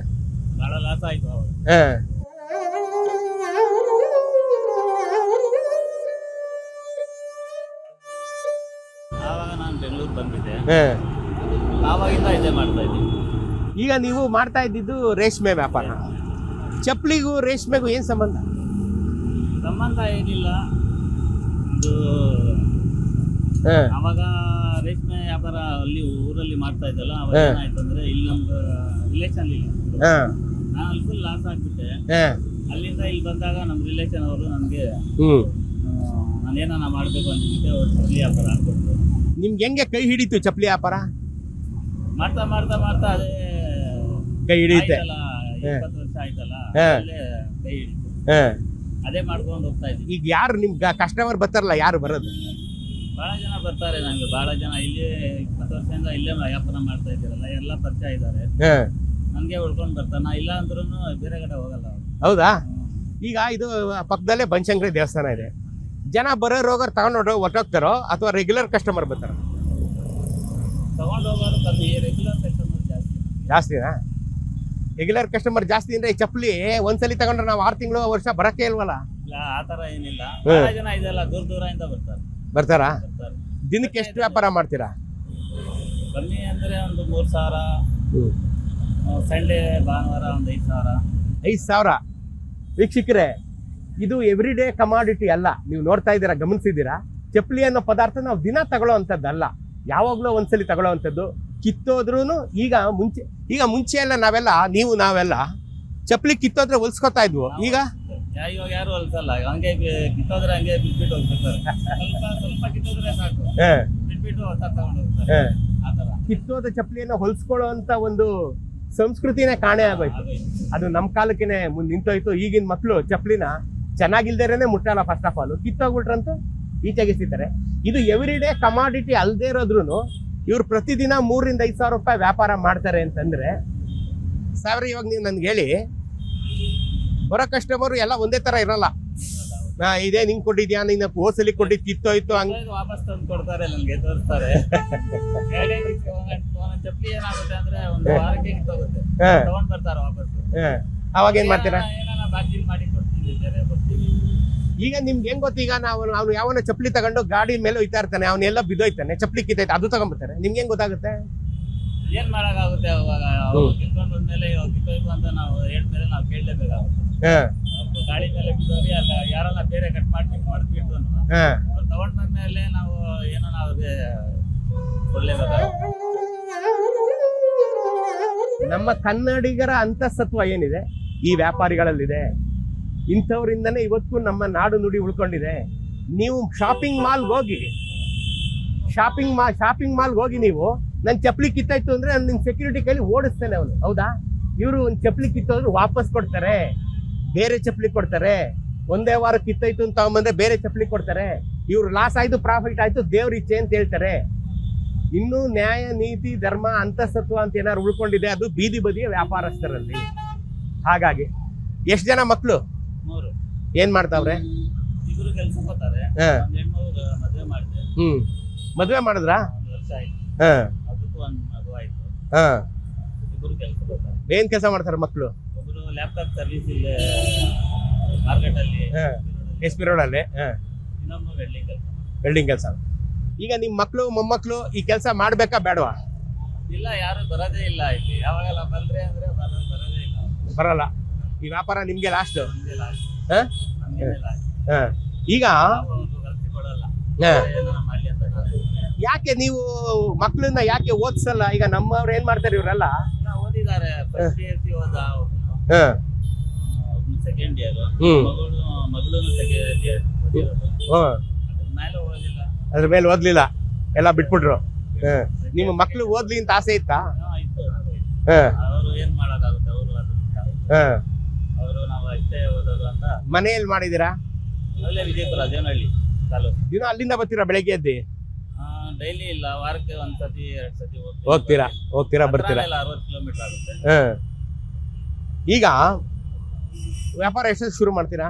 ಬಹಳ ಲಾಸ್ ಆಯ್ತು ಅವಾಗ ಹಾಂ. ಆವಾಗ ನಾನು ಬೆಂಗಳೂರು ಬಂದಿದ್ದೆ. ಹಾಂ. ಆವಾಗಿಂದ ಇದೇ ಮಾಡ್ತಾ ಇದ್ದೀನಿ. ಈಗ ನೀವು ಮಾಡ್ತಾ ಇದ್ದಿದ್ದು ರೇಷ್ಮೆ ವ್ಯಾಪಾರ. ಚಪ್ಪಲಿಗೂ ರೇಷ್ಮೆಗೂ ಏನು ಸಂಬಂಧ? ಸಂಬಂಧ ಏನಿಲ್ಲ. ಒಂದು ಅವಾಗ ರೇಷ್ಮೆ ವ್ಯಾಪಾರ ಅಲ್ಲಿ ಊರಲ್ಲಿ ಮಾಡ್ತಾ ಇದ್ದಲ್ಲ ಅವಾಗ. ಏನಾಯ್ತು ಅಂದ್ರೆ ಇಲ್ಲಿ ನಮ್ದು ರಿಲೇಷನ್ ಇಲ್ಲ. ನಾನು ಅಲ್ಲಿ ಫುಲ್ ಲಾಸ್ ಆಗ್ಬಿಟ್ಟೆ. ಅಲ್ಲಿಂದ ಇಲ್ಲಿ ಬಂದಾಗ ನಮ್ಮ ರಿಲೇಷನ್ ಅವರು ನನಗೆ ನಾನು ಏನಾನ ಮಾಡಬೇಕು ಅಂತ ಅವ್ರು ಚಪ್ಪಲಿ ವ್ಯಾಪಾರ ಹಾಕ್ಕೊಟ್ರು ನಿಮ್ಗೆ ಹೆಂಗೆ ಕೈ ಹಿಡಿತು ಚಪ್ಪಲಿ ವ್ಯಾಪಾರ? ಮಾಡ್ತಾ ಮಾಡ್ತಾ ಮಾಡ್ತಾ ಅದೇ ಕೈ ಹಿಡಿಯುತ್ತೆ. ಇಪ್ಪತ್ತು ವರ್ಷ ಆಯ್ತಲ್ಲ. ಅದೇ ಮಾಡ್ಕೊಂಡು ಹೋಗ್ತಾ ಇದ್ವಿ ಈಗ ಯಾರು ನಿಮ್ಗೆ ಕಸ್ಟಮರ್ ಬರ್ತಾರಲ್ಲ ಯಾರು ಬರೋದು? ಬಹಳ ಜನ ಬರ್ತಾರೆ ನಂಗೆ ಬಹಳ ಜನ ಇಲ್ಲಿ ಇಪ್ಪತ್ತು ವರ್ಷದಿಂದ ಇಲ್ಲೇ ವ್ಯಾಪಾರ ಮಾಡ್ತಾ ಇದ್ದೀರಲ್ಲ ಎಲ್ಲ ಪರಿಚಯ ಇದ್ದಾರೆ. ಹಾಂ. ನನಗೆ ಉಳ್ಕೊಂಡು ಬರ್ತಾರೆ. ನಾ ಇಲ್ಲ ಅಂದ್ರೂ ಬೇರೆ ಕಡೆ ಹೋಗಲ್ಲ ಹೌದಾ? ಈಗ ಇದು ಪಕ್ಕದಲ್ಲೇ ಬನಶಂಕರಿ ದೇವಸ್ಥಾನ ಇದೆ. ಜನ ಬರೋರು ಹೋಗೋರು ತಗೊಂಡು ಹೊಟ್ಟೋಗ್ತಾರೋ ಅಥವಾ ರೆಗ್ಯುಲರ್ ಕಸ್ಟಮರ್ ಬರ್ತಾರೋ? ತಗೊಂಡು ಹೋಗೋರು ಕಮ್ಮಿ ರೆಗ್ಯುಲರ್ ಕಸ್ಟಮರ್ ಜಾಸ್ತಿ. ಜಾಸ್ತಿನಾ? ರೆಗ್ಯುಲರ್ ಕಸ್ಟಮರ್ ಜಾಸ್ತಿ ಅಂದ್ರೆ ಈ ಚಪ್ಪಲಿ ಒಂದ್ಸಲಿ ತಗೊಂಡ್ರೆ ನಾವು ಆರು ತಿಂಗಳು ವರ್ಷ ಬರಕ್ಕೆ ಇಲ್ವಲ್ಲ? ಇಲ್ಲ ಆ ಥರ ಏನಿಲ್ಲ. ಬಹಳ ಜನ ಇದೆಲ್ಲ ದೂರ ದೂರದಿಂದ ಬರ್ತಾರೆ. ಬರ್ತಾರಾ? ಬರ್ತಾರೆ. ದಿನಕ್ಕೆ ಎಷ್ಟು ವ್ಯಾಪಾರ ಮಾಡ್ತೀರಾ? ಕಮ್ಮಿ ಅಂದ್ರೆ ಒಂದು ಮೂರು ಸಾವಿರ ಸಂಡೇ ಭಾನುವಾರ ಒಂದು ಐದು ಸಾವಿರ. ಐದು ಸಾವಿರ? ವೀಕ್ಷಕರೇ ಇದು ಎವ್ರಿ ಡೇ ಕಮಾಡಿಟಿ ಅಲ್ಲ. ನೀವು ನೋಡ್ತಾ ಇದ್ದೀರಾ ಗಮನಿಸಿದ್ದೀರಾ? ಚಪ್ಪಲಿ ಅನ್ನೋ ಪದಾರ್ಥ ನಾವು ದಿನ ತಗೊಳ್ಳೋ ಅಂಥದ್ದಲ್ಲ. ಯಾವಾಗಲೂ ಒಂದ್ಸಲಿ ತಗೊಳ್ಳೋ ಅಂಥದ್ದು. ಕಿತ್ತೋದ್ರೂ ಈಗ ಮುಂಚೆ ಈಗ ಮುಂಚೆ ಎಲ್ಲ ನಾವೆಲ್ಲ ನೀವು ನಾವೆಲ್ಲ ಚಪ್ಪಲಿ ಕಿತ್ತೋದ್ರೆ ಹೊಲ್ಸ್ಕೊತಾ ಇದ್ವು. ಈಗ? ಇವಾಗ ಯಾರು ಹೊಲ್ಸಲ್ಲ. ಹಂಗೆ ಬಿ- ಕಿತ್ತೋದ್ರೆ ಹಂಗೆ ಬಿಟ್ಬಿಟ್ಟು ಹೋಗ್ಬಿಡ್ತಾರೆ. *laughs* ಸ್ವಲ್ಪ ಸ್ವಲ್ಪ ಕಿತ್ತೋದ್ರೆ ಸಾಕು. ಹ, ಬಿಟ್ಬಿಟ್ಟು ಹೊಸ ತಗೊಂಡು ಹೋಗ್ತಾರೆ. ಹ. ಆ ಥರ. ಕಿತ್ತೋದ ಚಪ್ಪಲಿಯನ್ನ ಹೊಲ್ಸ್ಕೊಳ್ಳೋ ಅಂತ ಒಂದು ಸಂಸ್ಕೃತಿನೇ ಕಾಣೆ ಆಗೋಯ್ತು. ಅದು ನಮ್ಮ ಕಾಲಕ್ಕೇನೆ ಮುಂದೆ ನಿಂತೋಯ್ತು. ಈಗಿನ ಮಕ್ಕಳು ಚಪ್ಪಲಿನ ಚೆನ್ನಾಗಿಲ್ದೇನೆ ಮುಟ್ಟಲ್ಲ ಫಸ್ಟ್ ಆಫ್ ಆಲ್ ಕಿತ್ತೋಗ್ಬಿಟ್ರಂತೂ ಈಚೆಗಿಸ್ತಿದ್ದಾರೆ. ಇದು ಎವ್ರಿ ಡೇ ಕಮಾಡಿಟಿ ಅಲ್ದೇ ಇರೋದ್ರು ಇವ್ರು ಪ್ರತಿದಿನ ಮೂರರಿಂದ ಐದು ಸಾವಿರ ರೂಪಾಯಿ ವ್ಯಾಪಾರ ಮಾಡ್ತಾರೆ ಅಂತಂದ್ರೆ ಸಾವಿರ ಇವಾಗ ನೀವು ನನ್ಗೆ ಹೇಳಿ ಬರೋ ಕಸ್ಟಮರು ಎಲ್ಲ ಒಂದೇ ತರ ಇರಲ್ಲ. ನಾ ಇದೇ ನಿಂಗೆ ಕೊಟ್ಟಿದ್ಯಾ ನಿನ್ನ ಹೋಸಲಿ ಕೊಟ್ಟಿದ್ದು ಕಿತ್ತೋಯ್ತು ಹಂಗೆ. ವಾಪಸ್ ತಂದು ಕೊಡ್ತಾರೆ ನನಗೆ ತೋರಿಸ್ತಾರೆ. *laughs* ಚಪ್ಪಲಿ ಏನಾಗುತ್ತೆ ಅಂದ್ರೆ ಒಂದು ವಾರಕ್ಕೆ ಕಿತ್ತೋಗುತ್ತೆ ತಗೊಂಡ್ ಬರ್ತಾರೆ ವಾಪಸ್. ಅವಾಗ ಏನ್ ಮಾಡ್ತೀರಾ? ಏನಾರ ಬಾಕಿ ಮಾಡಿ ಕೊಡ್ತೀನಿ ಬೇರೆ ಕೊಡ್ತೀವಿ. ಈಗ ನಿಮ್ಗೆ ಹೆಂಗ್ ಗೊತ್ತೀಗ ಈಗ ನಾವು ಅವ್ನು ಯಾವನ ಚಪ್ಪಲಿ ತಗೊಂಡು ಗಾಡಿ ಮೇಲೆ ಹೋಯ್ತಾ ಇರ್ತಾನೆ. ಅವನೆಲ್ಲ ಬಿದ್ದೋಯ್ತಾನೆ. ಚಪ್ಪಲಿ ಕಿತ್ತೈತೆ ಅದು ತಗೊಂಡ್ಬರ್ತಾರೆ ನಿಮ್ಗೆ ಹೆಂಗ್ ಗೊತ್ತಾಗುತ್ತೆ? ಏನ್ ಮಾಡಕ್ಕಾಗುತ್ತೆ ಅವಾಗ? ಅವ್ರು ಕಿತ್ಕೊಂಡ್ ಬಂದ್ಮೇಲೆ ಇವಾಗ ಕಿತ್ತೋಯ್ತು ಅಂತ ನಾವು ಮೇಲೆ ನಾವು ಕೇಳಲೇಬೇಕಾಗುತ್ತೆ. ಹ. ಗಾಳಿ ಮೇಲೆ ಬಿದ್ದೋರಿ ಅಲ್ಲ ಯಾರನ್ನ ಬೇರೆ ಕಟ್ ಮಾಡ್ಬಿಟ್ಟು ಮಾಡ್ಬಿಟ್ಟು ಹಾ. ಅವ್ರು ತಗೊಂಡ್ ಬಂದ್ಮೇಲೆ ನಾವು ಏನೋ ನಾವು ಅವ್ರಿಗೆ ಕೊಡ್ಲೇಬೇಕಾಗುತ್ತೆ. ನಮ್ಮ ಕನ್ನಡಿಗರ ಅಂತಸತ್ವ ಏನಿದೆ? ಈ ವ್ಯಾಪಾರಿಗಳಲ್ಲಿದೆ. ಇಂಥವರಿಂದನೇ ಇವತ್ತು ನಮ್ಮ ನಾಡು ನುಡಿ ಉಳ್ಕೊಂಡಿದೆ. ನೀವು ಶಾಪಿಂಗ್ ಮಾಲ್ ಹೋಗಿ ಶಾಪಿಂಗ್ ಮಾ ಶಾಪಿಂಗ್ ಮಾಲ್ ಹೋಗಿ ನೀವು ನನ್ನ ಚಪ್ಪಲಿ ಕಿತ್ತಾಯ್ತು ಅಂದ್ರೆ ನಿಮ್ಮ ಸೆಕ್ಯೂರಿಟಿ ಕೈಲಿ ಓಡಿಸ್ತೇನೆ ಅವನು. ಹೌದಾ? ಇವರು ಒಂದು ಚಪ್ಪಲಿ ಕಿತ್ತೋದ್ರೆ ವಾಪಸ್ ಕೊಡ್ತಾರೆ. ಬೇರೆ ಚಪ್ಪಲಿ ಕೊಡ್ತಾರೆ. ಒಂದೇ ವಾರ ಕಿತ್ತಾಯ್ತು ಅಂತ ತಗೊಂಬಂದ್ರೆ ಬೇರೆ ಚಪ್ಪಲಿ ಕೊಡ್ತಾರೆ. ಇವ್ರು ಲಾಸ್ ಆಯಿತು ಪ್ರಾಫಿಟ್ ಆಯಿತು, ದೇವ್ರ ಇಚ್ಛೆ ಅಂತ ಹೇಳ್ತಾರೆ. ಇನ್ನು ನ್ಯಾಯ, ನೀತಿ, ಧರ್ಮ ಅಂತಸತ್ವ ಅಂತ ಏನಾದ್ರು ಉಳ್ಕೊಂಡಿದೆ, ಅದು ಬೀದಿ ಬದಿಯ ವ್ಯಾಪಾರಸ್ಥರಲ್ಲಿ. ಹಾಗಾಗಿ, ಎಷ್ಟು ಜನ ಮಕ್ಕಳು ಏನ್ ಮಾಡ್ತಾವ್ರೆ? ಹ್ಮ್. ಮದ್ವೆ ಮಾಡಿದ್ರಾ? ಏನ್ ಕೆಲಸ ಮಾಡ್ತಾರೆ ಮಕ್ಕಳು ಲ್ಯಾಪ್ಟಾಪ್ ಸರ್ವಿಸ್ ಇಲ್ಲಿ ಮಾರ್ಕೆಟ್ ಅಲ್ಲಿ. ಎಸ್ ಪಿ ರೋಡಲ್ಲಿ ಹಾ. ಇನ್ನೊಬ್ರು ವೆಲ್ಡಿಂಗ್ ಕೆಲಸ ಈಗ ನಿಮ್ ಮಕ್ಕಳು ಮೊಮ್ಮಕ್ಕಳು ಈ ಕೆಲಸ ಮಾಡ್ಬೇಕಾ ಬೇಡವಾ? ಇಲ್ಲ ಯಾರು ಬರೋದೇ ಇಲ್ಲ ಇಲ್ಲಿ. ಯಾವಾಗೆಲ್ಲ ಬಂದ್ರೆ ಅಂದ್ರೆ ಬರೋದೇ ಇಲ್ಲ. ಬರಲ್ಲ. ಈ ವ್ಯಾಪಾರ ನಿಮ್ಗೆ ಲಾಸ್ಟ್ ಈಗ? ಯಾಕೆ ನೀವು ಮಕ್ಕಳನ್ನ ಯಾಕೆ ಓದ್ಸಲ್ಲ? ಈಗ ನಮ್ಮವ್ರು ಏನ್ ಮಾಡ್ತಾರೆ ಇವರೆಲ್ಲ? ಓದಿದ್ದಾರೆ. Second year. ಮಗಳು ಸೆಕೆಂಡ್ ಇಯರ್ ಅದ್ರ ಮೇಲೆ ಓದ್ಲಿಲ್ಲ. ಎಲ್ಲ ಬಿಟ್ಬಿಟ್ರು. ನಿಮ್ಮ ಮಕ್ಳು ಓದ್ಲಿ ಅಂತ ಆಸೆ ಇತ್ತಾ? ಹಾ ಅವರು ಏನ್ ಮಾಡಕ್ಕಾಗುತ್ತೆ ಅವರು ಅದನ್ನ ಹಾ ಅವರು ನಾವು ಅಷ್ಟೇ ಓದೋದು ಅಂತ ಮನೆಯಲ್ಲಿ ಮಾಡಿದೀರಾ ಅಲ್ಲೇ ವಿಜಯಪುರ ದೇವನಹಳ್ಳಿ ತಾಲೂಕು. ದಿನ ಅಲ್ಲಿಂದ ಬರ್ತೀರಾ ಬೆಳಗ್ಗೆ ಎದ್ದು ಡೈಲಿ ಇಲ್ಲ ವಾರಕ್ಕೆ ಒಂದ್ ಸತಿ ಎರಡ್ ಸತಿ ಹೋಗ್ತೀರಾ? ಹೋಗ್ತೀರಾ ಬರ್ತೀರಾ? ಅರವತ್ತು ಕಿಲೋಮೀಟರ್ ಆಗುತ್ತೆ. ಹಾ. ಈಗ ವ್ಯಾಪಾರ ಎಷ್ಟು ಶುರು ಮಾಡ್ತೀರಾ?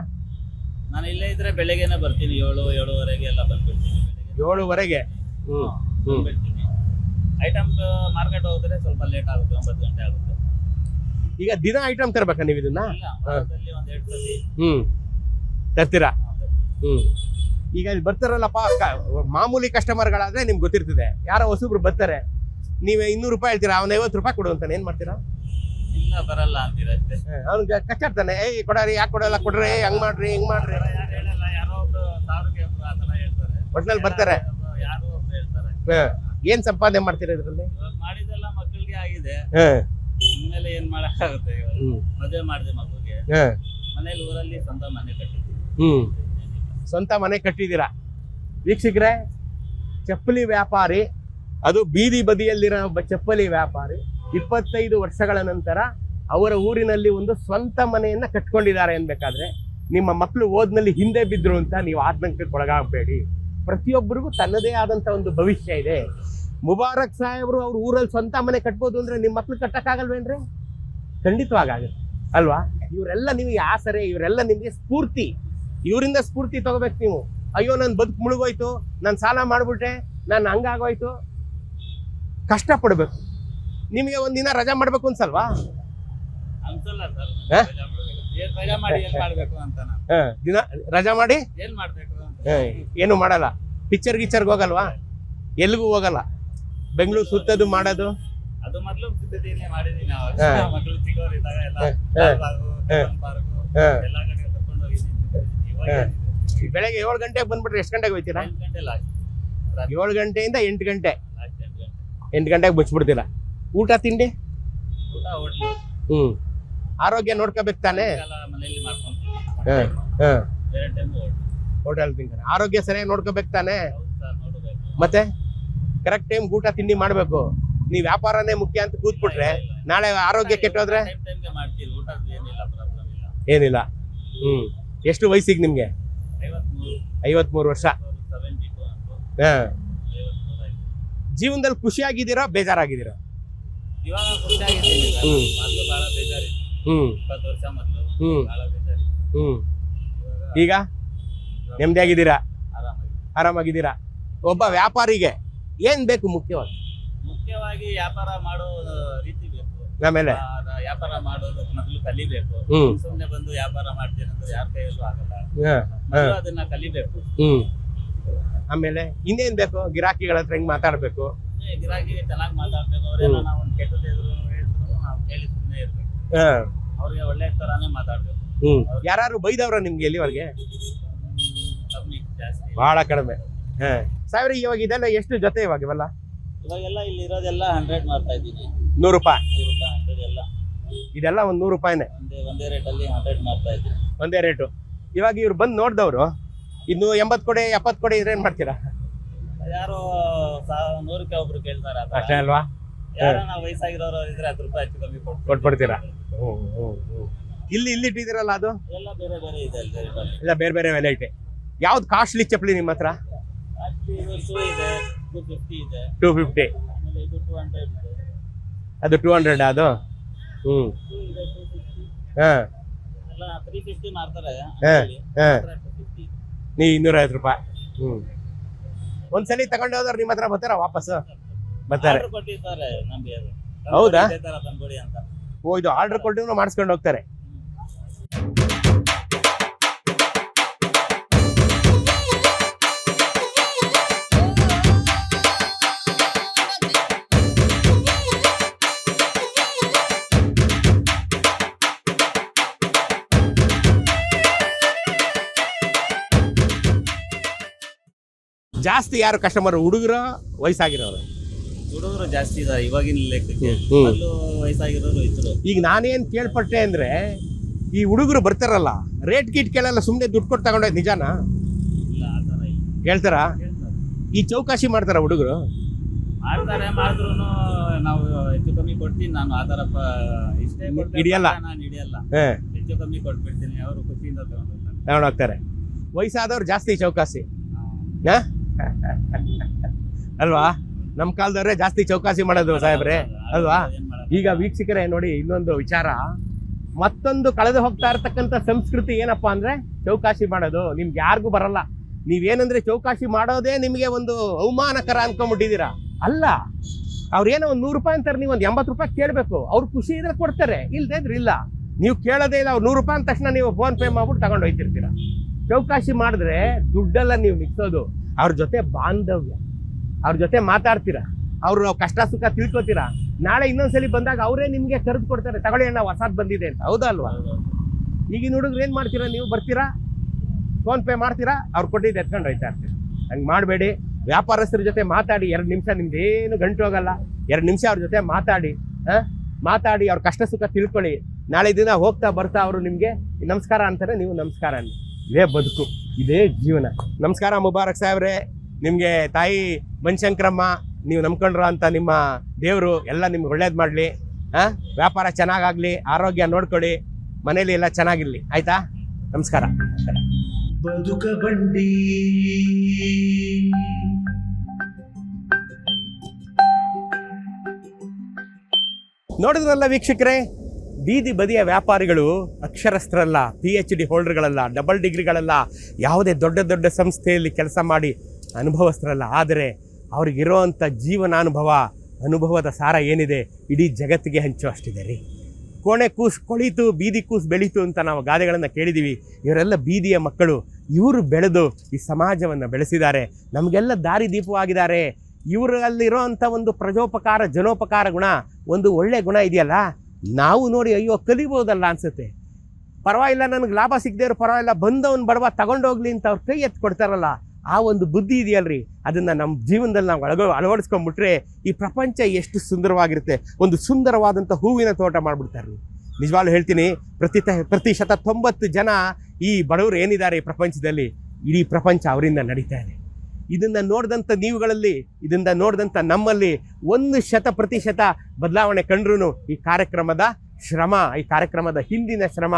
ನಾನು ಇಲ್ಲೇ ಇದ್ರೆ ಬೆಳಗ್ಗೆನೆ ಬರ್ತೀನಿ ಏಳು ಏಳುವರೆಗೆ ಎಲ್ಲ ಬಂದ್ಬಿಡ್ತೀನಿ. ಬೆಳಗ್ಗೆ ಏಳುವರೆಗೆ? ಹ್ಮ್ ಹ್ಮ್ ಬಂದ್ಬಿಡ್ತೀನಿ. ಐಟಮ್ ಮಾರ್ಕೆಟ್ ಹೋದ್ರೆ ಸ್ವಲ್ಪ ಲೇಟ್ ಆಗುತ್ತೆ ಒಂಬತ್ತು ಗಂಟೆ ಆಗುತ್ತೆ. ಈಗ ದಿನ ಐಟಮ್ ತರ್ಬೇಕಾ ನೀವು ಇದನ್ನ? ಹ್ಮ್. ತರ್ತೀರಾ? ಹ್ಮ್. ಈಗ ಇಲ್ಲಿ ಬರ್ತಾರಲ್ಲಪ್ಪ ಮಾಮೂಲಿ ಕಸ್ಟಮರ್ಗಳಾದ್ರೆ ನಿಮ್ಗೆ ಗೊತ್ತಿರ್ತದೆ. ಯಾರೋ ಹೊಸಬ್ರು ಬರ್ತಾರೆ ನೀವೇ ಇನ್ನೂರು ರೂಪಾಯಿ ಹೇಳ್ತೀರಾ ಅವ್ನ ಐವತ್ತು ರೂಪಾಯಿ ಕೊಡು ಅಂತಾನೆ ಏನ್ ಮಾಡ್ತೀರಾ? ಇಲ್ಲ ಬರಲ್ಲ ಅಂತೀರ ಅಷ್ಟೇ. ಅವ್ನು ಕಚ್ಚಾಡ್ತಾನೆ ಏಯ್ ಕೊಡರಿ ಯಾಕೆ ಕೊಡಲ್ಲ ಕೊಡ್ರಿ ಹಂಗ್ ಮಾಡ್ರಿ ಹಿಂಗ್ ಮಾಡ್ರಿ. ಒಟ್ನಲ್ಲಿ ಬರ್ತಾರೆ. ಏನ್ ಸಂಪಾದನೆ ಮಾಡ್ತೀರಾ ಇದ್ರಲ್ಲಿ? ಮಾಡಿದೆಲ್ಲ ಮಕ್ಕಳಿಗೆ ಆಗಿದೆ. ಇನ್ಮೇಲೆ ಏನ್ ಮಾಡಕ್ಕಾಗುತ್ತೆ ಇವಾಗ ಹ್ಮ್. ಮದುವೆ ಮಾಡಿದೆ ಮಗುಗೆ. ಹ. ಮನೇಲಿ ಊರಲ್ಲಿ ಸ್ವಂತ ಮನೆ ಕಟ್ಟಿದ್ವಿ ಹ್ಮ್. ಸ್ವಂತ ಮನೆ ಕಟ್ಟಿದ್ದೀರಾ? ವೀಕ್ಷಕರೇ ಚಪ್ಪಲಿ ವ್ಯಾಪಾರಿ ಅದು ಬೀದಿ ಬದಿಯಲ್ಲಿರೋ ಒಬ್ಬ ಚಪ್ಪಲಿ ವ್ಯಾಪಾರಿ ಇಪ್ಪತ್ತೈದು ವರ್ಷಗಳ ನಂತರ ಅವರ ಊರಿನಲ್ಲಿ ಒಂದು ಸ್ವಂತ ಮನೆಯನ್ನ ಕಟ್ಕೊಂಡಿದ್ದಾರೆ ಅನ್ಬೇಕಾದ್ರೆ ನಿಮ್ಮ ಮಕ್ಕಳು ಓದ್ನಲ್ಲಿ ಹಿಂದೆ ಬಿದ್ರು ಅಂತ ನೀವು ಆತಂಕಕ್ಕೆ ಒಳಗಾಗಬೇಡಿ. ಪ್ರತಿಯೊಬ್ಬರಿಗೂ ತನ್ನದೇ ಆದಂತ ಒಂದು ಭವಿಷ್ಯ ಇದೆ. ಮುಬಾರಕ್ ಸಾಹೇಬ್ರು ಅವ್ರ ಊರಲ್ಲಿ ಸ್ವಂತ ಮನೆ ಕಟ್ಬೋದು ಅಂದ್ರೆ ನಿಮ್ಮ ಮಕ್ಳು ಕಟ್ಟಕ್ಕಾಗಲ್ವೇನ್ರಿ? ಖಂಡಿತವಾಗುತ್ತೆ ಅಲ್ವಾ? ಇವರೆಲ್ಲ ನಿಮಗೆ ಆಸರೆ ಇವರೆಲ್ಲ ನಿಮಗೆ ಸ್ಫೂರ್ತಿ. ಇವರಿಂದ ಸ್ಫೂರ್ತಿ ತಗೋಬೇಕು ನೀವು. ಅಯ್ಯೋ ನನ್ನ ಬದುಕು ಮುಳುಗೋಯ್ತು ನಾನು ಸಾಲ ಮಾಡ್ಬಿಟ್ಟೆ ನಾನು ಹಂಗಾಗೋಯ್ತು. ಕಷ್ಟಪಡ್ಬೇಕು. ನಿಮಗೆ ಒಂದಿನ ರಜಾ ಮಾಡ್ಬೇಕು ಅನ್ಸಲ್ವಾ? ದಿನ ರಜಾ ಮಾಡಿ? ಏನು ಮಾಡಲ್ಲ. ಪಿಕ್ಚರ್ ಗಿಚ್ಚರ್ಗೆ ಹೋಗಲ್ವಾ? ಎಲ್ಲಿಗೂ ಹೋಗಲ್ಲ. ಬೆಂಗಳೂರು ಸುತ್ತದು ಮಾಡೋದು? ಅದು ಮೊದಲು ಮಾಡಿದೀನಿ ಅವಾಗ ಹ. ಮಕ್ಕಳು ಚಿಕ್ಕವರಿದ್ದಾಗ ಎಲ್ಲ ಪಾರ್ಕು ಹ. ಕಡೆ ಕರ್ಕೊಂಡು ಹೋಗಿದ್ದೀನಿ ಇವಾಗ ಬೆಳಗ್ಗೆ ಏಳು ಗಂಟೆಗೆ ಬಂದ್ಬಿಟ್ರೆ ಎಷ್ಟು ಗಂಟೆಗೆ ಲಾಸ್ಟ್ ಏಳು ಗಂಟೆಯಿಂದ ಎಂಟು ಗಂಟೆ. ಎಂಟು ಗಂಟೆಗೆ ಮುಚ್ಚಿಬಿಡ್ತೀರಾ? ಊಟ ತಿಂಡಿ? ಊಟ ಹೋಟ್ಲು ಹ್ಮ್. ಆರೋಗ್ಯ ನೋಡ್ಕೋಬೇಕು ತಾನೆ? ಎಲ್ಲ ಹೋಟ್ಲು ತಿಂತಾರೆ ಆರೋಗ್ಯ ಸರಿಯಾಗಿ ನೋಡ್ಕೋಬೇಕು ತಾನೆ? ಮತ್ತೆ? ಕರೆಕ್ಟ್ ಟೈಮ್ ಊಟ ತಿಂಡಿ ಮಾಡ್ಬೇಕು. ನೀವು ವ್ಯಾಪಾರನೇ ಮುಖ್ಯ ಅಂತ ಕೂತ್ಬಿಟ್ರೆ ನಾಳೆ ಆರೋಗ್ಯ ಕೆಟ್ಟೋದ್ರೆ? ಏನಿಲ್ಲ ಹ್ಮ್. ಎಷ್ಟು ವಯಸ್ಸಿಗೆ ನಿಮ್ಗೆ? ಐವತ್ಮೂರು. ವರ್ಷ. ಹ. ಜೀವನದಲ್ಲಿ ಖುಷಿಯಾಗಿದ್ದೀರಾ ಬೇಜಾರಾಗಿದ್ದೀರಾ. ಹ್ಮ್. ಹ್ಮ್. ಹ್ಮ್. ಈಗ? ನೆಮ್ಮದಿಯಾಗಿದ್ದೀರಾ? ಆರಾಮಾಗಿ ಆರಾಮಾಗಿದ್ದೀರಾ? ಒಬ್ಬ ವ್ಯಾಪಾರಿಗೆ ಏನ್ ಬೇಕು ಮುಖ್ಯವಾಗಿ ಮುಖ್ಯವಾಗಿ ವ್ಯಾಪಾರ ಮಾಡೋ ರೀತಿ ಬೇಕು ಆಮೇಲೆ ಆ, ವ್ಯಾಪಾರ ಮಾಡೋದು ಮೊದಲು ಕಲಿಬೇಕು ಹ್ಮ್. ಸುಮ್ಮನೆ ಬಂದು ವ್ಯಾಪಾರ ಮಾಡ್ತೀನಿ ಅಂದ್ರೆ ಯಾರ ಕೈಯಲ್ಲೂ ಆಗಲ್ಲ ಹ, ಹ, ಮೊದಲು ಅದನ್ನ ಕಲಿಬೇಕು ಹ್ಮ್ ಆಮೇಲೆ ಇನ್ನೇನ್ ಬೇಕು ಗಿರಾಕಿಗಳ ಹತ್ರ ಹೆಂಗ್ ಮಾತಾಡ್ಬೇಕು ಅಂದ್ರೆ ಗಿರಾಕಿ ಚೆನ್ನಾಗಿ ಮಾತಾಡ್ಬೇಕು ಅವ್ರೇನೋ ನಾವು ಒಂದು ಕೆಟ್ಟದ್ದು ಎದುರು ಹೇಳಿದ್ರು ನಾವು ಕೇಳಿ ಸುಮ್ಮನೆ ಇರ್ಬೇಕು ಹ, ಅವ್ರಿಗೆ ಒಳ್ಳೆ ತರಾನೇ ಮಾತಾಡ್ಬೇಕು ಹ್ಮ್ ಯಾರು ಬೈದವ್ರ ನಿಮ್ಗೆ ಎಲ್ಲಿವರೆಗೆ ಕಮ್ಮಿ ಜಾಸ್ತಿ ಬಹಳ ಕಡಿಮೆ ಹ ಸಾವಿರ ಇವಾಗ ಇದೆಲ್ಲ ಎಷ್ಟು ಜೊತೆ ಇವಾಗ ಇವೆಲ್ಲ ಇವಾಗೆಲ್ಲ ಇಲ್ಲಿ ಇರೋದೆಲ್ಲ ಹಂಡ್ರೆಡ್ ಮಾಡ್ತಾ ಇದ್ದೀನಿ. ನೂರು ರೂಪಾಯಿ. ನೂರು ರೂಪಾಯಿ ಹಂಡ್ರೆಡ್ ಎಲ್ಲ. ಇದೆಲ್ಲ ಒಂದ್ ನೂರು ರೂಪಾಯಿನೇ. ಒಂದೇ ಒಂದೇ ರೇಟಲ್ಲಿ ಹಂಡ್ರೆಡ್ ಮಾಡ್ತಾ ಇದ್ದೀನಿ. ಒಂದೇ ರೇಟು ಇವಾಗ ಇವ್ರು ಬಂದು ನೋಡ್ದವ್ರು ಇನ್ನು ಎಂಬತ್ತು ಕೊಡಿ ಎಪ್ಪತ್ತು ಕೊಡಿ ಇದ್ರೆ ಏನ್ ಮಾಡ್ತೀರಾ? ಯಾರು ಸಾ- ನೂರಕ್ಕೆ ಒಬ್ರು ಕೇಳ್ತಾರೆ ಆ ಥರ. ಅಷ್ಟೇ ಅಲ್ವಾ? ಯಾರನ್ನ ವಯಸ್ಸಾಗಿರೋರು ಇದ್ರೆ ಹತ್ತು ರೂಪಾಯಿ ಹೆಚ್ಚು ಕಮ್ಮಿ ಕೊಟ್ಟು ಕೊಟ್ಬಿಡ್ತೀರಾ. ಇಲ್ಲಿ ಇಲ್ಲಿ ಇಟ್ಟಿದ್ದೀರಲ್ಲ ಅದು? ಎಲ್ಲ ಬೇರೆ ಬೇರೆ ಇದೆ ಅಲ್ಲಿ. ರೇಟಲ್ಲಿ ಇಲ್ಲ ಬೇರೆ ಬೇರೆ ವೆರೈಟಿ ಯಾವ್ದು ಕಾಸ್ಟ್ಲಿ ಚಪ್ಪಲಿ ನಿಮ್ಮ ಹತ್ರ ಟೂ ಫಿಫ್ಟಿ ಅದು ಟೂ ಹಂಡ್ರೆಡ್ ಅದು? ಹ್ಮ್. ಹಾಂ. ಹಾಂ ಹಾ. ಇನ್ನೂರೈವತ್ತು ರೂಪಾಯಿ. ಹ್ಮ್. ಒಂದ್ಸಲಿ ತಗೊಂಡು ಹೋದ್ರೆ ನಿಮ್ಮ ಹತ್ರ ಬರ್ತಾರ ವಾಪಸ್? ಬರ್ತಾರೆ. ಹೌದಾ? ಓ ಇದು ಆರ್ಡರ್ ಕೊಟ್ಟಿದ್ರು ಮಾಡಿಸ್ಕೊಂಡು ಹೋಗ್ತಾರೆ. ಜಾಸ್ತಿ ಯಾರು ಕಸ್ಟಮರ್ ಹುಡುಗರ ವಯಸ್ಸಾಗಿರೋರು? ಹುಡುಗರು ಜಾಸ್ತಿ ಇದಾರೆ ಇವಾಗಿನ ಲೆಕ್ಕಕ್ಕೆ. ಹ್ಮ್. ಅಲ್ಲೂ ವಯಸ್ಸಾಗಿರೋರು ಇದ್ರು. ಈಗ ನಾನೇನ್ ಕೇಳ್ಪಟ್ಟೆ ಅಂದ್ರೆ ಈ ಹುಡುಗರು ಬರ್ತಾರಲ್ಲ ರೇಟ್ ಗೀಟ್ ಕೇಳಲ್ಲ ಸುಮ್ಮನೆ ದುಡ್ಡು ಕೊಟ್ಟು ತಗೊಂಡೋದ್ ನಿಜಾನಾ? ಇಲ್ಲ ಆ ಥರ ಇಲ್ಲ. ಕೇಳ್ತಾರೆ. ಈ ಚೌಕಾಶಿ ಮಾಡ್ತಾರ ಹುಡುಗರು? ಮಾಡ್ತಾರೆ ಮಾಡಿದ್ರು ನಾವು ಹೆಚ್ಚು ಕಮ್ಮಿ ಕೊಡ್ತೀನಿ ನಾನು ಆ ಥರ ಪ- ಇಷ್ಟೇ ಕೊಡ್ಬೇಕು ಹಿಡಿಯಲ್ಲ. ಅಂತ ನಾನು ಹಿಡಿಯಲ್ಲ. ಹೇ. ಹೆಚ್ಚು ಕಮ್ಮಿ ಕೊಟ್ಬಿಡ್ತೀನಿ ಅವರು ಖುಷಿಯಿಂದ ತಗೊಂಡು ಹೋಗ್ತಾರೆ. ತಗೊಂಡೋಗ್ತಾರೆ ವಯಸ್ಸಾದವ್ರು ಜಾಸ್ತಿ ಚೌಕಾಸಿ ಹಾ? ಅಲ್ವಾ? ನಮ್ಮ ಕಾಲದವ್ರೆ ಜಾಸ್ತಿ ಚೌಕಾಸಿ ಮಾಡೋದು ಸಾಹೇಬ್ರೆ. ಅಲ್ವಾ? ಈಗ ವೀಕ್ಷಕರೇ ನೋಡಿ ಇನ್ನೊಂದು ವಿಚಾರ. ಮತ್ತೊಂದು ಕಳೆದು ಹೋಗ್ತಾ ಇರ್ತಕ್ಕಂಥ ಸಂಸ್ಕೃತಿ ಏನಪ್ಪಾ ಅಂದ್ರೆ ಚೌಕಾಸಿ ಮಾಡೋದು. ನಿಮ್ಗೆ ಯಾರಿಗೂ ಬರಲ್ಲ. ನೀವೇನಂದ್ರೆ ಚೌಕಾಸಿ ಮಾಡೋದೇ ನಿಮಗೆ ಒಂದು ಅವಮಾನಕರ ಅನ್ಕೊಂಡ್ಬಿಟ್ಟಿದ್ದೀರಾ? ಅಲ್ಲ. ಅವ್ರೇನೋ ಒಂದು ನೂರು ರೂಪಾಯಿ ಅಂತಾರೆ ನೀವು ಒಂದು ಎಂಬತ್ತು ರೂಪಾಯಿ ಕೇಳಬೇಕು. ಅವ್ರು ಖುಷಿ ಇದ್ರೆ ಕೊಡ್ತಾರೆ, ಇಲ್ದೇ ಇದ್ರೆ ಇಲ್ಲ. ನೀವು ಕೇಳೋದೇ ಇಲ್ಲ, ಅವ್ರು ನೂರು ರೂಪಾಯಿ ಅಂದ ತಕ್ಷಣ ನೀವು ಫೋನ್ ಪೇ ಮಾಡ್ಬಿಟ್ಟು ತಗೊಂಡು ಹೋಗ್ತಿರ್ತೀರ ಚೌಕಾಸಿ ಮಾಡಿದ್ರೆ ದುಡ್ಡೆಲ್ಲ ನೀವು ನಿಕ್ಸೋದು ಅವ್ರ ಜೊತೆ ಬಾಂಧವ್ಯ, ಅವ್ರ ಜೊತೆ ಮಾತಾಡ್ತೀರಾ, ಅವರು ಕಷ್ಟ ಸುಖ ತಿಳ್ಕೊತೀರಾ? ನಾಳೆ ಇನ್ನೊಂದ್ಸಲಿ ಬಂದಾಗ ಅವರೇ ನಿಮಗೆ ಕರೆದು ಕೊಡ್ತಾರೆ, ತಗೊಳ್ಳಿ ಅಣ್ಣ ಹೊಸಾದ್ ಬಂದಿದೆ ಅಂತ. ಹೌದಲ್ವಾ ಈಗಿನ ಹುಡುಗ್ರು ಏನು ಮಾಡ್ತೀರಾ ನೀವು? ಬರ್ತೀರಾ? ಫೋನ್ ಪೇ ಮಾಡ್ತೀರಾ? ಅವ್ರು ಕೊಟ್ಟಿದ್ದು ಎತ್ಕೊಂಡು ಹೋಯ್ತಾ ಇರ್ತೀರಿ ಹಂಗೆ ಮಾಡಬೇಡಿ. ವ್ಯಾಪಾರಸ್ಥರ ಜೊತೆ ಮಾತಾಡಿ, ಎರಡು ನಿಮಿಷ ನಿಮ್ದು ಏನು ಗಂಟು ಹೋಗಲ್ಲ. ಎರಡು ನಿಮಿಷ ಅವ್ರ ಜೊತೆ ಮಾತಾಡಿ, ಹಾಂ? ಮಾತಾಡಿ, ಅವ್ರ ಕಷ್ಟ ಸುಖ ತಿಳ್ಕೊಳ್ಳಿ. ನಾಳೆ ದಿನ ಹೋಗ್ತಾ ಬರ್ತಾ ಅವರು ನಿಮಗೆ ನಮಸ್ಕಾರ ಅಂತಾರೆ, ನೀವು ನಮಸ್ಕಾರ ಅನ್ನಿ ಇದೇ ಬದುಕು ಇದೇ ಜೀವನ. ನಮಸ್ಕಾರ ಮುಬಾರಕ್ ಸಾಹೇಬ್ರೆ. ನಿಮಗೆ ತಾಯಿ ಬನ್ಶಂಕರಮ್ಮ ನೀವು ನಂಬ್ಕೊಂಡ್ರ ಅಂತ ನಿಮ್ಮ ದೇವರು ಎಲ್ಲ ನಿಮ್ಗೆ ಒಳ್ಳೇದು ಮಾಡಲಿ ಹಾಂ ವ್ಯಾಪಾರ ಚೆನ್ನಾಗಾಗಲಿ ಆರೋಗ್ಯ ನೋಡ್ಕೊಳ್ಳಿ ಮನೇಲಿ ಎಲ್ಲ ಚೆನ್ನಾಗಿರಲಿ. ಆಯ್ತಾ? ನಮಸ್ಕಾರ. ಬದುಕ ಬಂಡಿ. ನೋಡಿದ್ರಲ್ಲ ವೀಕ್ಷಕರೇ ಬೀದಿ ಬದಿಯ ವ್ಯಾಪಾರಿಗಳು ಅಕ್ಷರಸ್ಥರಲ್ಲ ಪಿ ಎಚ್ ಡಿ ಹೋಲ್ಡರ್ಗಳಲ್ಲ ಡಬಲ್ ಡಿಗ್ರಿಗಳಲ್ಲ ಯಾವುದೇ ದೊಡ್ಡ ದೊಡ್ಡ ಸಂಸ್ಥೆಯಲ್ಲಿ ಕೆಲಸ ಮಾಡಿ ಅನುಭವಸ್ಥರಲ್ಲ. ಆದರೆ ಅವ್ರಿಗಿರೋವಂಥ ಜೀವನಾನುಭವ, ಅನುಭವದ ಸಾರ ಏನಿದೆ? ಇಡೀ ಜಗತ್ತಿಗೆ ಹಂಚೋ ಅಷ್ಟಿದೆ ರೀ. ಕೋಣೆ ಕೂಸು ಕೊಳೀತು, ಬೀದಿ ಕೂಸು ಬೆಳೀತು ಅಂತ ನಾವು ಗಾದೆಗಳನ್ನು ಕೇಳಿದ್ದೀವಿ ಇವರೆಲ್ಲ ಬೀದಿಯ ಮಕ್ಕಳು, ಇವರು ಬೆಳೆದು ಈ ಸಮಾಜವನ್ನು ಬೆಳೆಸಿದ್ದಾರೆ. ನಮಗೆಲ್ಲ ದಾರಿ ದೀಪವಾಗಿದ್ದಾರೆ. ಇವರಲ್ಲಿರೋಂಥ ಒಂದು ಪ್ರಜೋಪಕಾರ, ಜನೋಪಕಾರ ಗುಣ, ಒಂದು ಒಳ್ಳೆಯ ಗುಣ ಇದೆಯಲ್ಲ? ನಾವು ನೋಡಿ ಅಯ್ಯೋ ಕಲಿಬೋದಲ್ಲ ಅನ್ಸುತ್ತೆ. ಪರವಾಗಿಲ್ಲ, ನನಗೆ ಲಾಭ ಸಿಗದೇ ಇರೋ, ಪರವಾಗಿಲ್ಲ, ಬಂದವನು ಬಡವ ತಗೊಂಡೋಗ್ಲಿ ಅಂತ ಅವ್ರು ಕೈ ಎತ್ತು ಕೊಡ್ತಾರಲ್ಲ, ಆ ಒಂದು ಬುದ್ಧಿ ಇದೆಯಲ್ರಿ? ಅದನ್ನು ನಮ್ಮ ಜೀವನದಲ್ಲಿ ನಾವು ಒಳಗ ಅಳವಡಿಸ್ಕೊಂಡ್ಬಿಟ್ರೆ ಈ ಪ್ರಪಂಚ ಎಷ್ಟು ಸುಂದರವಾಗಿರುತ್ತೆ. ಒಂದು ಸುಂದರವಾದಂಥ ಹೂವಿನ ತೋಟ ಮಾಡಿಬಿಡ್ತಾರೆ ನಿಜವಾಗ್ಲೂ ಹೇಳ್ತೀನಿ, ಪ್ರತಿ ಪ್ರತಿಶತ ತೊಂಬತ್ತು ಜನ ಈ ಬಡವರು ಏನಿದ್ದಾರೆ ಈ ಪ್ರಪಂಚದಲ್ಲಿ? ಇಡೀ ಪ್ರಪಂಚ ಅವರಿಂದ ನಡೀತಾ ಇದೆ. ಇದನ್ನ ನೋಡಿದಂಥ ನೀವುಗಳಲ್ಲಿ, ಇದನ್ನು ನೋಡಿದಂಥ ನಮ್ಮಲ್ಲಿ ಒಂದು ಶತ ಪ್ರತಿಶತ ಬದಲಾವಣೆ ಕಂಡ್ರೂ ಈ ಕಾರ್ಯಕ್ರಮದ ಶ್ರಮ, ಈ ಕಾರ್ಯಕ್ರಮದ ಹಿಂದಿನ ಶ್ರಮ,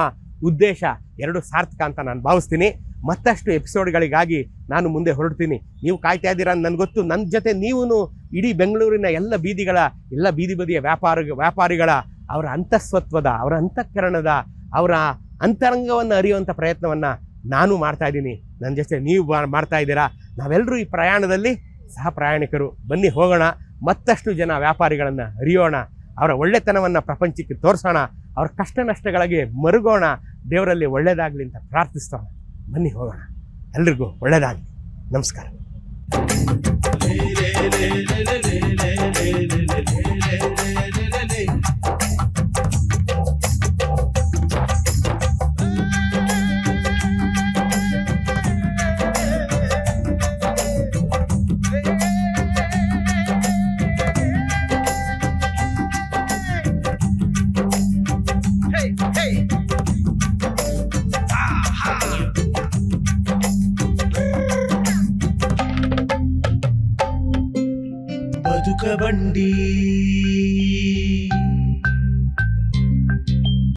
ಉದ್ದೇಶ ಎರಡು ಸಾರ್ಥಕ ಅಂತ ನಾನು ಭಾವಿಸ್ತೀನಿ. ಮತ್ತಷ್ಟು ಎಪಿಸೋಡ್ಗಳಿಗಾಗಿ ನಾನು ಮುಂದೆ ಹೊರಡ್ತೀನಿ. ನೀವು ಕಾಯ್ತಾ ಇದ್ದೀರಾ ನನಗೆ ಗೊತ್ತು. ನನ್ನ ಜೊತೆ ನೀವು ಇಡೀ ಬೆಂಗಳೂರಿನ ಎಲ್ಲ ಬೀದಿಗಳ, ಎಲ್ಲ ಬೀದಿ ಬದಿಯ ವ್ಯಾಪಾರ, ವ್ಯಾಪಾರಿಗಳ, ಅವರ ಅಂತಸ್ವತ್ವದ, ಅವರ ಅಂತಃಕರಣದ, ಅವರ ಅಂತರಂಗವನ್ನು ಅರಿಯುವಂಥ ಪ್ರಯತ್ನವನ್ನು ನಾನು ಮಾಡ್ತಾ ಇದ್ದೀನಿ. ನನ್ನ ಜೊತೆ ನೀವು ಮಾಡ್ತಾ ಇದ್ದೀರಾ? ನಾವೆಲ್ಲರೂ ಈ ಪ್ರಯಾಣದಲ್ಲಿ ಸಹ ಪ್ರಯಾಣಿಕರು. ಬನ್ನಿ ಹೋಗೋಣ, ಮತ್ತಷ್ಟು ಜನ ವ್ಯಾಪಾರಿಗಳನ್ನು ಅರಿಯೋಣ ಅವರ ಒಳ್ಳೆತನವನ್ನು ಪ್ರಪಂಚಕ್ಕೆ ತೋರಿಸೋಣ, ಅವರ ಕಷ್ಟ ನಷ್ಟಗಳಿಗೆ ಮರುಗೋಣ, ದೇವರಲ್ಲಿ ಒಳ್ಳೆಯದಾಗಲಿ ಅಂತ ಪ್ರಾರ್ಥಿಸೋಣ ಬನ್ನಿ ಹೋಗೋಣ. ಎಲ್ರಿಗೂ ಒಳ್ಳೆಯದಾಗಲಿ ನಮಸ್ಕಾರ. ಬದುಕ ಬಂಡಿ